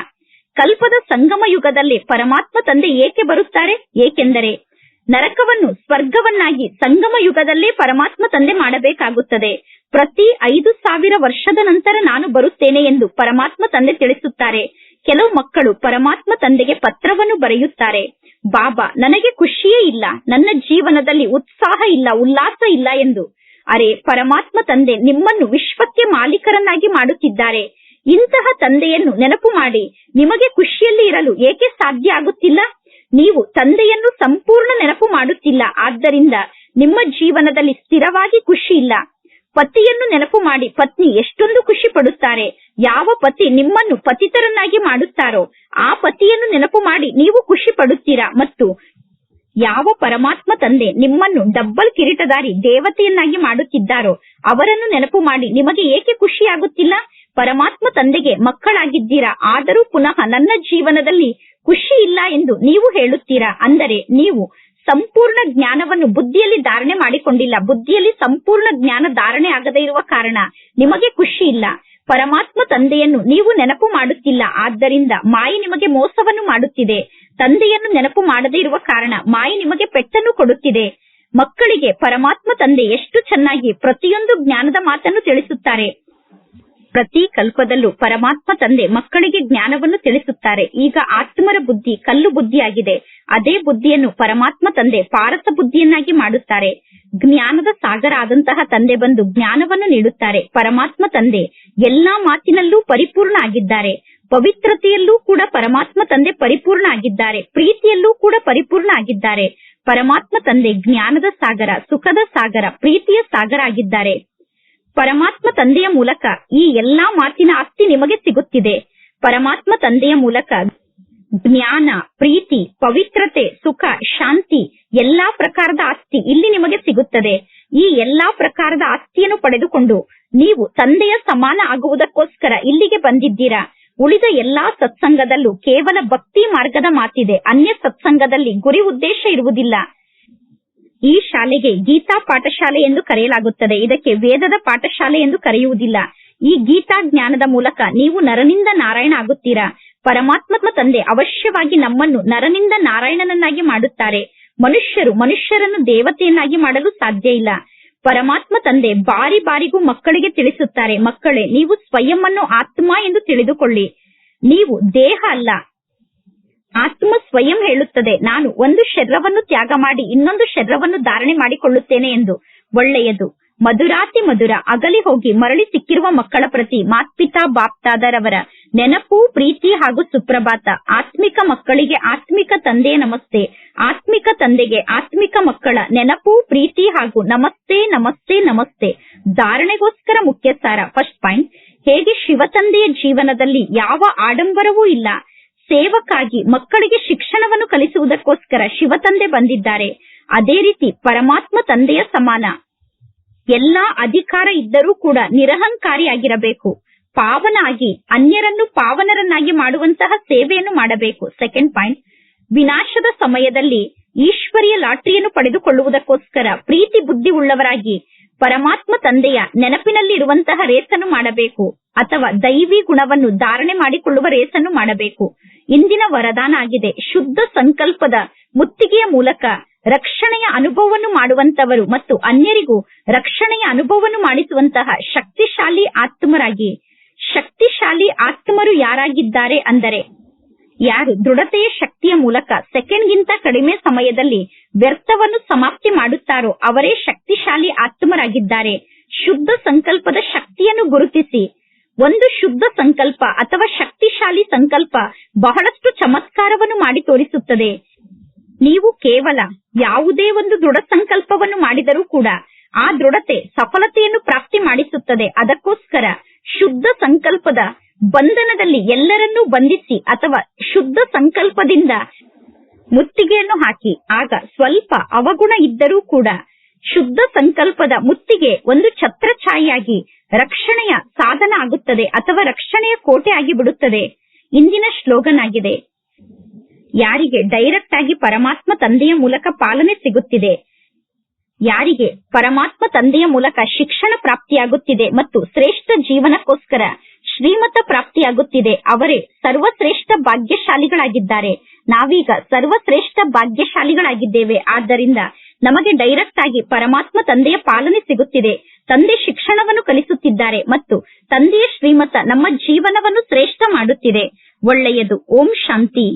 ಕಲ್ಪದ ಸಂಗಮ ಯುಗದಲ್ಲಿ ಪರಮಾತ್ಮ ತಂದೆ ಏಕೆ ಬರುತ್ತಾರೆ? ಏಕೆಂದರೆ ನರಕವನ್ನು ಸ್ವರ್ಗವನ್ನಾಗಿ ಸಂಗಮ ಯುಗದಲ್ಲೇ ಪರಮಾತ್ಮ ತಂದೆ ಮಾಡಬೇಕಾಗುತ್ತದೆ. ಪ್ರತಿ ಐದು ಸಾವಿರ ವರ್ಷದ ನಂತರ ನಾನು ಬರುತ್ತೇನೆ ಎಂದು ಪರಮಾತ್ಮ ತಂದೆ ತಿಳಿಸುತ್ತಾರೆ. ಕೆಲವು ಮಕ್ಕಳು ಪರಮಾತ್ಮ ತಂದೆಗೆ ಪತ್ರವನ್ನು ಬರೆಯುತ್ತಾರೆ. ಬಾಬಾ, ನನಗೆ ಖುಷಿಯೇ ಇಲ್ಲ. ನನ್ನ ಜೀವನದಲ್ಲಿ ಉತ್ಸಾಹ ಇಲ್ಲ, ಉಲ್ಲಾಸ ಇಲ್ಲ ಎಂದು. ಅರೆ, ಪರಮಾತ್ಮ ತಂದೆ ನಿಮ್ಮನ್ನು ವಿಶ್ವಕ್ಕೆ ಮಾಲೀಕರನ್ನಾಗಿ ಮಾಡುತ್ತಿದ್ದಾರೆ. ಇಂತಹ ತಂದೆಯನ್ನು ನೆನಪು ಮಾಡಿ. ನಿಮಗೆ ಖುಷಿಯಲ್ಲಿ ಇರಲು ಏಕೆ ಸಾಧ್ಯ ಆಗುತ್ತಿಲ್ಲ? ನೀವು ತಂದೆಯನ್ನು ಸಂಪೂರ್ಣ ನೆನಪು ಮಾಡುತ್ತಿಲ್ಲ. ಆದ್ದರಿಂದ ನಿಮ್ಮ ಜೀವನದಲ್ಲಿ ಸ್ಥಿರವಾಗಿ ಖುಷಿ ಇಲ್ಲ. ಪತಿಯನ್ನು ನೆನಪು ಮಾಡಿ, ಪತ್ನಿ ಎಷ್ಟೊಂದು ಖುಷಿ ಪಡುತ್ತಾರೆ. ಯಾವ ಪತಿ ನಿಮ್ಮನ್ನು ಪತಿತರನ್ನಾಗಿ ಮಾಡುತ್ತಾರೋ, ಆ ಪತಿಯನ್ನು ನೆನಪು ಮಾಡಿ ನೀವು ಖುಷಿ ಪಡುತ್ತೀರಾ? ಮತ್ತು ಯಾವ ಪರಮಾತ್ಮ ತಂದೆ ನಿಮ್ಮನ್ನು ಡಬ್ಬಲ್ ಕಿರೀಟಧಾರಿ ದೇವತೆಯನ್ನಾಗಿ ಮಾಡುತ್ತಿದ್ದಾರೋ, ಅವರನ್ನು ನೆನಪು ಮಾಡಿ, ನಿಮಗೆ ಏಕೆ ಖುಷಿಯಾಗುತ್ತಿಲ್ಲ? ಪರಮಾತ್ಮ ತಂದೆಗೆ ಮಕ್ಕಳಾಗಿದ್ದೀರಾ? ಆದರೂ ಪುನಃ ನನ್ನ ಜೀವನದಲ್ಲಿ ಖುಷಿ ಇಲ್ಲ ಎಂದು ನೀವು ಹೇಳುತ್ತೀರಾ? ಅಂದರೆ ನೀವು ಸಂಪೂರ್ಣ ಜ್ಞಾನವನ್ನು ಬುದ್ಧಿಯಲ್ಲಿ ಧಾರಣೆ ಮಾಡಿಕೊಂಡಿಲ್ಲ. ಬುದ್ಧಿಯಲ್ಲಿ ಸಂಪೂರ್ಣ ಜ್ಞಾನ ಧಾರಣೆ ಆಗದೇ ಇರುವ ಕಾರಣ ನಿಮಗೆ ಖುಷಿ ಇಲ್ಲ. ಪರಮಾತ್ಮ ತಂದೆಯನ್ನು ನೀವು ನೆನಪು ಮಾಡುತ್ತಿಲ್ಲ. ಆದ್ದರಿಂದ ಮಾಯಿ ನಿಮಗೆ ಮೋಸವನ್ನು ಮಾಡುತ್ತಿದೆ. ತಂದೆಯನ್ನು ನೆನಪು ಮಾಡದೇ ಇರುವ ಕಾರಣ ಮಾಯಿ ನಿಮಗೆ ಪೆಟ್ಟನ್ನು ಕೊಡುತ್ತಿದೆ. ಮಕ್ಕಳಿಗೆ ಪರಮಾತ್ಮ ತಂದೆ ಎಷ್ಟು ಚೆನ್ನಾಗಿ ಪ್ರತಿಯೊಂದು ಜ್ಞಾನದ ಮಾತನ್ನು ತಿಳಿಸುತ್ತಾರೆ. ಪ್ರತಿ ಕಲ್ಪದಲ್ಲೂ ಪರಮಾತ್ಮ ತಂದೆ ಮಕ್ಕಳಿಗೆ ಜ್ಞಾನವನ್ನು ತಿಳಿಸುತ್ತಾರೆ. ಈಗ ಆತ್ಮರ ಬುದ್ಧಿ ಕಲ್ಲು ಬುದ್ಧಿಯಾಗಿದೆ. ಅದೇ ಬುದ್ಧಿಯನ್ನು ಪರಮಾತ್ಮ ತಂದೆ ಪಾರಸ ಬುದ್ಧಿಯನ್ನಾಗಿ ಮಾಡುತ್ತಾರೆ. ಜ್ಞಾನದ ಸಾಗರ ಆದಂತಹ ತಂದೆ ಬಂದು ಜ್ಞಾನವನ್ನು ನೀಡುತ್ತಾರೆ. ಪರಮಾತ್ಮ ತಂದೆ ಎಲ್ಲಾ ಮಾತಿನಲ್ಲೂ ಪರಿಪೂರ್ಣ ಆಗಿದ್ದಾರೆ. ಪವಿತ್ರತೆಯಲ್ಲೂ ಕೂಡ ಪರಮಾತ್ಮ ತಂದೆ ಪರಿಪೂರ್ಣ ಆಗಿದ್ದಾರೆ. ಪ್ರೀತಿಯಲ್ಲೂ ಕೂಡ ಪರಿಪೂರ್ಣ ಆಗಿದ್ದಾರೆ. ಪರಮಾತ್ಮ ತಂದೆ ಜ್ಞಾನದ ಸಾಗರ, ಸುಖದ ಸಾಗರ, ಪ್ರೀತಿಯ ಸಾಗರ ಆಗಿದ್ದಾರೆ. ಪರಮಾತ್ಮ ತಂದೆಯ ಮೂಲಕ ಈ ಎಲ್ಲಾ ಮಾತಿನ ಆಸ್ತಿ ನಿಮಗೆ ಸಿಗುತ್ತಿದೆ. ಪರಮಾತ್ಮ ತಂದೆಯ ಮೂಲಕ ಜ್ಞಾನ, ಪ್ರೀತಿ, ಪವಿತ್ರತೆ, ಸುಖ, ಶಾಂತಿ ಎಲ್ಲಾ ಪ್ರಕಾರದ ಆಸ್ತಿ ಇಲ್ಲಿ ನಿಮಗೆ ಸಿಗುತ್ತದೆ. ಈ ಎಲ್ಲಾ ಪ್ರಕಾರದ ಆಸ್ತಿಯನ್ನು ಪಡೆದುಕೊಂಡು ನೀವು ತಂದೆಯ ಸಮಾನ ಆಗುವುದಕ್ಕೋಸ್ಕರ ಇಲ್ಲಿಗೆ ಬಂದಿದ್ದೀರಾ? ಉಳಿದ ಎಲ್ಲಾ ಸತ್ಸಂಗದಲ್ಲೂ ಕೇವಲ ಭಕ್ತಿ ಮಾರ್ಗದ ಮಾತಿದೆ. ಅನ್ಯ ಸತ್ಸಂಗದಲ್ಲಿ ಗುರಿ ಉದ್ದೇಶ ಇರುವುದಿಲ್ಲ. ಈ ಶಾಲೆಗೆ ಗೀತಾ ಪಾಠಶಾಲೆ ಎಂದು ಕರೆಯಲಾಗುತ್ತದೆ. ಇದಕ್ಕೆ ವೇದದ ಪಾಠಶಾಲೆ ಎಂದು ಕರೆಯುವುದಿಲ್ಲ. ಈ ಗೀತಾ ಜ್ಞಾನದ ಮೂಲಕ ನೀವು ನರನಿಂದ ನಾರಾಯಣ ಆಗುತ್ತೀರಾ? ಪರಮಾತ್ಮ ತಂದೆ ಅವಶ್ಯವಾಗಿ ನಮ್ಮನ್ನು ನರನಿಂದ ನಾರಾಯಣನನ್ನಾಗಿ ಮಾಡುತ್ತಾರೆ. ಮನುಷ್ಯರು ಮನುಷ್ಯರನ್ನು ದೇವತೆಯನ್ನಾಗಿ ಮಾಡಲು ಸಾಧ್ಯ ಇಲ್ಲ. ಪರಮಾತ್ಮ ತಂದೆ ಬಾರಿ ಬಾರಿಗೂ ಮಕ್ಕಳಿಗೆ ತಿಳಿಸುತ್ತಾರೆ. ಮಕ್ಕಳೇ, ನೀವು ಸ್ವಯಂ ಅನ್ನು ಆತ್ಮ ಎಂದು ತಿಳಿದುಕೊಳ್ಳಿ. ನೀವು ದೇಹ ಅಲ್ಲ ಆತ್ಮ ಸ್ವಯಂ ಹೇಳುತ್ತದೆ. ನಾನು ಒಂದು ಶರೀರವನ್ನು ತ್ಯಾಗ ಮಾಡಿ ಇನ್ನೊಂದು ಶರೀರವನ್ನು ಧಾರಣೆ ಮಾಡಿಕೊಳ್ಳುತ್ತೇನೆ ಎಂದು. ಒಳ್ಳೆಯದು. ಮಧುರಾತಿ ಮಧುರ. ಅಗಲಿ ಹೋಗಿ ಮರಳಿ ಸಿಕ್ಕಿರುವ ಮಕ್ಕಳ ಪ್ರತಿ ಮಾತ್ಪಿತಾ ಬಾಪ್ತಾದರವರ. ನೆನಪು, ಪ್ರೀತಿ ಹಾಗೂ ಸುಪ್ರಭಾತ. ಆತ್ಮಿಕ ಮಕ್ಕಳಿಗೆ ಆತ್ಮಿಕ ತಂದೆಯ ನಮಸ್ತೆ. ಆತ್ಮಿಕ ತಂದೆಗೆ ಆತ್ಮಿಕ ಮಕ್ಕಳ ನೆನಪು, ಪ್ರೀತಿ ಹಾಗೂ ನಮಸ್ತೆ ನಮಸ್ತೆ ನಮಸ್ತೆ. ಧಾರಣೆಗೋಸ್ಕರ ಮುಖ್ಯ ಸಾರ ಫಸ್ಟ್ ಪಾಯಿಂಟ್. ಹೇಗೆ ಶಿವ ತಂದೆಯ ಜೀವನದಲ್ಲಿ ಯಾವ ಆಡಂಬರವೂ ಇಲ್ಲ. ಸೇವಕ್ಕಾಗಿ ಮಕ್ಕಳಿಗೆ ಶಿಕ್ಷಣವನ್ನು ಕಲಿಸುವುದಕ್ಕೋಸ್ಕರ ಶಿವತಂದೆ ಬಂದಿದ್ದಾರೆ. ಅದೇ ರೀತಿ ಪರಮಾತ್ಮ ತಂದೆಯ ಸಮಾನ. ಎಲ್ಲಾ ಅಧಿಕಾರ ಇದ್ದರೂ ಕೂಡ ನಿರಹಂಕಾರಿಯಾಗಿರಬೇಕು. ಪಾವನಾಗಿ, ಅನ್ಯರನ್ನು ಪಾವನರನ್ನಾಗಿ ಮಾಡುವಂತಹ ಸೇವೆಯನ್ನು ಮಾಡಬೇಕು. ಸೆಕೆಂಡ್ ಪಾಯಿಂಟ್ ವಿನಾಶದ ಸಮಯದಲ್ಲಿ ಈಶ್ವರಿಯ ಲಾಟರಿಯನ್ನು ಪಡೆದುಕೊಳ್ಳುವುದಕ್ಕೋಸ್ಕರ ಪ್ರೀತಿ ಬುದ್ಧಿ ಉಳ್ಳವರಾಗಿ ಪರಮಾತ್ಮ ತಂದೆಯ ನೆನಪಿನಲ್ಲಿ ಇರುವಂತಹ ರೇಸನ್ನು ಮಾಡಬೇಕು. ಅಥವಾ ದೈವಿ ಗುಣವನ್ನು ಧಾರಣೆ ಮಾಡಿಕೊಳ್ಳುವ ರೇಸನ್ನು ಮಾಡಬೇಕು. ಇಂದಿನ ವರದಾನ ಆಗಿದೆ. ಶುದ್ಧ ಸಂಕಲ್ಪದ ಮುತ್ತಿಗೆಯ ಮೂಲಕ ರಕ್ಷಣೆಯ ಅನುಭವವನ್ನು ಮಾಡುವಂತವರು ಮತ್ತು ಅನ್ಯರಿಗೂ ರಕ್ಷಣೆಯ ಅನುಭವವನ್ನು ಮಾಡಿಸುವಂತಹ ಶಕ್ತಿಶಾಲಿ ಆತ್ಮರಾಗಿ, ಶಕ್ತಿಶಾಲಿ ಆತ್ಮರು ಯಾರಾಗಿದ್ದಾರೆ ಅಂದರೆ ಯಾರು? ದೃಢತೆಯ ಶಕ್ತಿಯ ಮೂಲಕ ಸೆಕೆಂಡ್ಗಿಂತ ಕಡಿಮೆ ಸಮಯದಲ್ಲಿ ವ್ಯರ್ಥವನ್ನು ಸಮಾಪ್ತಿ ಮಾಡುತ್ತಾರೋ ಅವರೇ ಶಕ್ತಿಶಾಲಿ ಆತ್ಮರಾಗಿದ್ದಾರೆ. ಶುದ್ಧ ಸಂಕಲ್ಪದ ಶಕ್ತಿಯನ್ನು ಗುರುತಿಸಿ ಒಂದು ಶುದ್ಧ ಸಂಕಲ್ಪ ಅಥವಾ ಶಕ್ತಿಶಾಲಿ ಸಂಕಲ್ಪ ಬಹಳಷ್ಟು ಚಮತ್ಕಾರವನ್ನು ಮಾಡಿ ತೋರಿಸುತ್ತದೆ. ನೀವು ಕೇವಲ ಯಾವುದೇ ಒಂದು ದೃಢ ಸಂಕಲ್ಪವನ್ನು ಮಾಡಿದರೂ ಕೂಡ ಆ ದೃಢತೆ, ಸಫಲತೆಯನ್ನು ಪ್ರಾಪ್ತಿ ಮಾಡಿಸುತ್ತದೆ. ಅದಕ್ಕೋಸ್ಕರ ಶುದ್ಧ ಸಂಕಲ್ಪದ ಬಂಧನದಲ್ಲಿ ಎಲ್ಲರನ್ನೂ ಬಂಧಿಸಿ ಅಥವಾ ಶುದ್ಧ ಸಂಕಲ್ಪದಿಂದ ಮುತ್ತಿಗೆಯನ್ನು ಹಾಕಿ. ಆಗ ಸ್ವಲ್ಪ ಅವಗುಣ ಇದ್ದರೂ ಕೂಡ ಶುದ್ಧ ಸಂಕಲ್ಪದ ಮುತ್ತಿಗೆ ಒಂದು ಛತ್ರಛಾಯಿಯಾಗಿ ರಕ್ಷಣೆಯ ಸಾಧನ ಆಗುತ್ತದೆ ಅಥವಾ ರಕ್ಷಣೆಯ ಕೋಟೆ ಆಗಿ ಬಿಡುತ್ತದೆ ಇಂದಿನ ಶ್ಲೋಗನ್ ಆಗಿದೆ. ಯಾರಿಗೆ ಡೈರೆಕ್ಟ್ ಆಗಿ ಪರಮಾತ್ಮ ತಂದೆಯ ಮೂಲಕ ಪಾಲನೆ ಸಿಗುತ್ತಿದೆ, ಯಾರಿಗೆ ಪರಮಾತ್ಮ ತಂದೆಯ ಮೂಲಕ ಶಿಕ್ಷಣ ಪ್ರಾಪ್ತಿಯಾಗುತ್ತಿದೆ ಮತ್ತು ಶ್ರೇಷ್ಠ ಜೀವನಕ್ಕೋಸ್ಕರ ಶ್ರೀಮತ ಪ್ರಾಪ್ತಿಯಾಗುತ್ತಿದೆ, ಅವರೇ ಸರ್ವಶ್ರೇಷ್ಠ ಭಾಗ್ಯಶಾಲಿಗಳಾಗಿದ್ದಾರೆ. ನಾವೀಗ ಸರ್ವಶ್ರೇಷ್ಠ ಭಾಗ್ಯಶಾಲಿಗಳಾಗಿದ್ದೇವೆ. ಆದ್ದರಿಂದ ನಮಗೆ ಡೈರೆಕ್ಟ್ ಆಗಿ ಪರಮಾತ್ಮ ತಂದೆಯ ಪಾಲನೆ ಸಿಗುತ್ತಿದೆ. ತಂದೆ ಶಿಕ್ಷಣವನ್ನು ಕಲಿಸುತ್ತಿದ್ದಾರೆ ಮತ್ತು ತಂದೆಯ ಶ್ರೀಮತ ನಮ್ಮ ಜೀವನವನ್ನು ಶ್ರೇಷ್ಠ ಮಾಡುತ್ತಿದೆ. ಒಳ್ಳೆಯದು. ಓಂ ಶಾಂತಿ.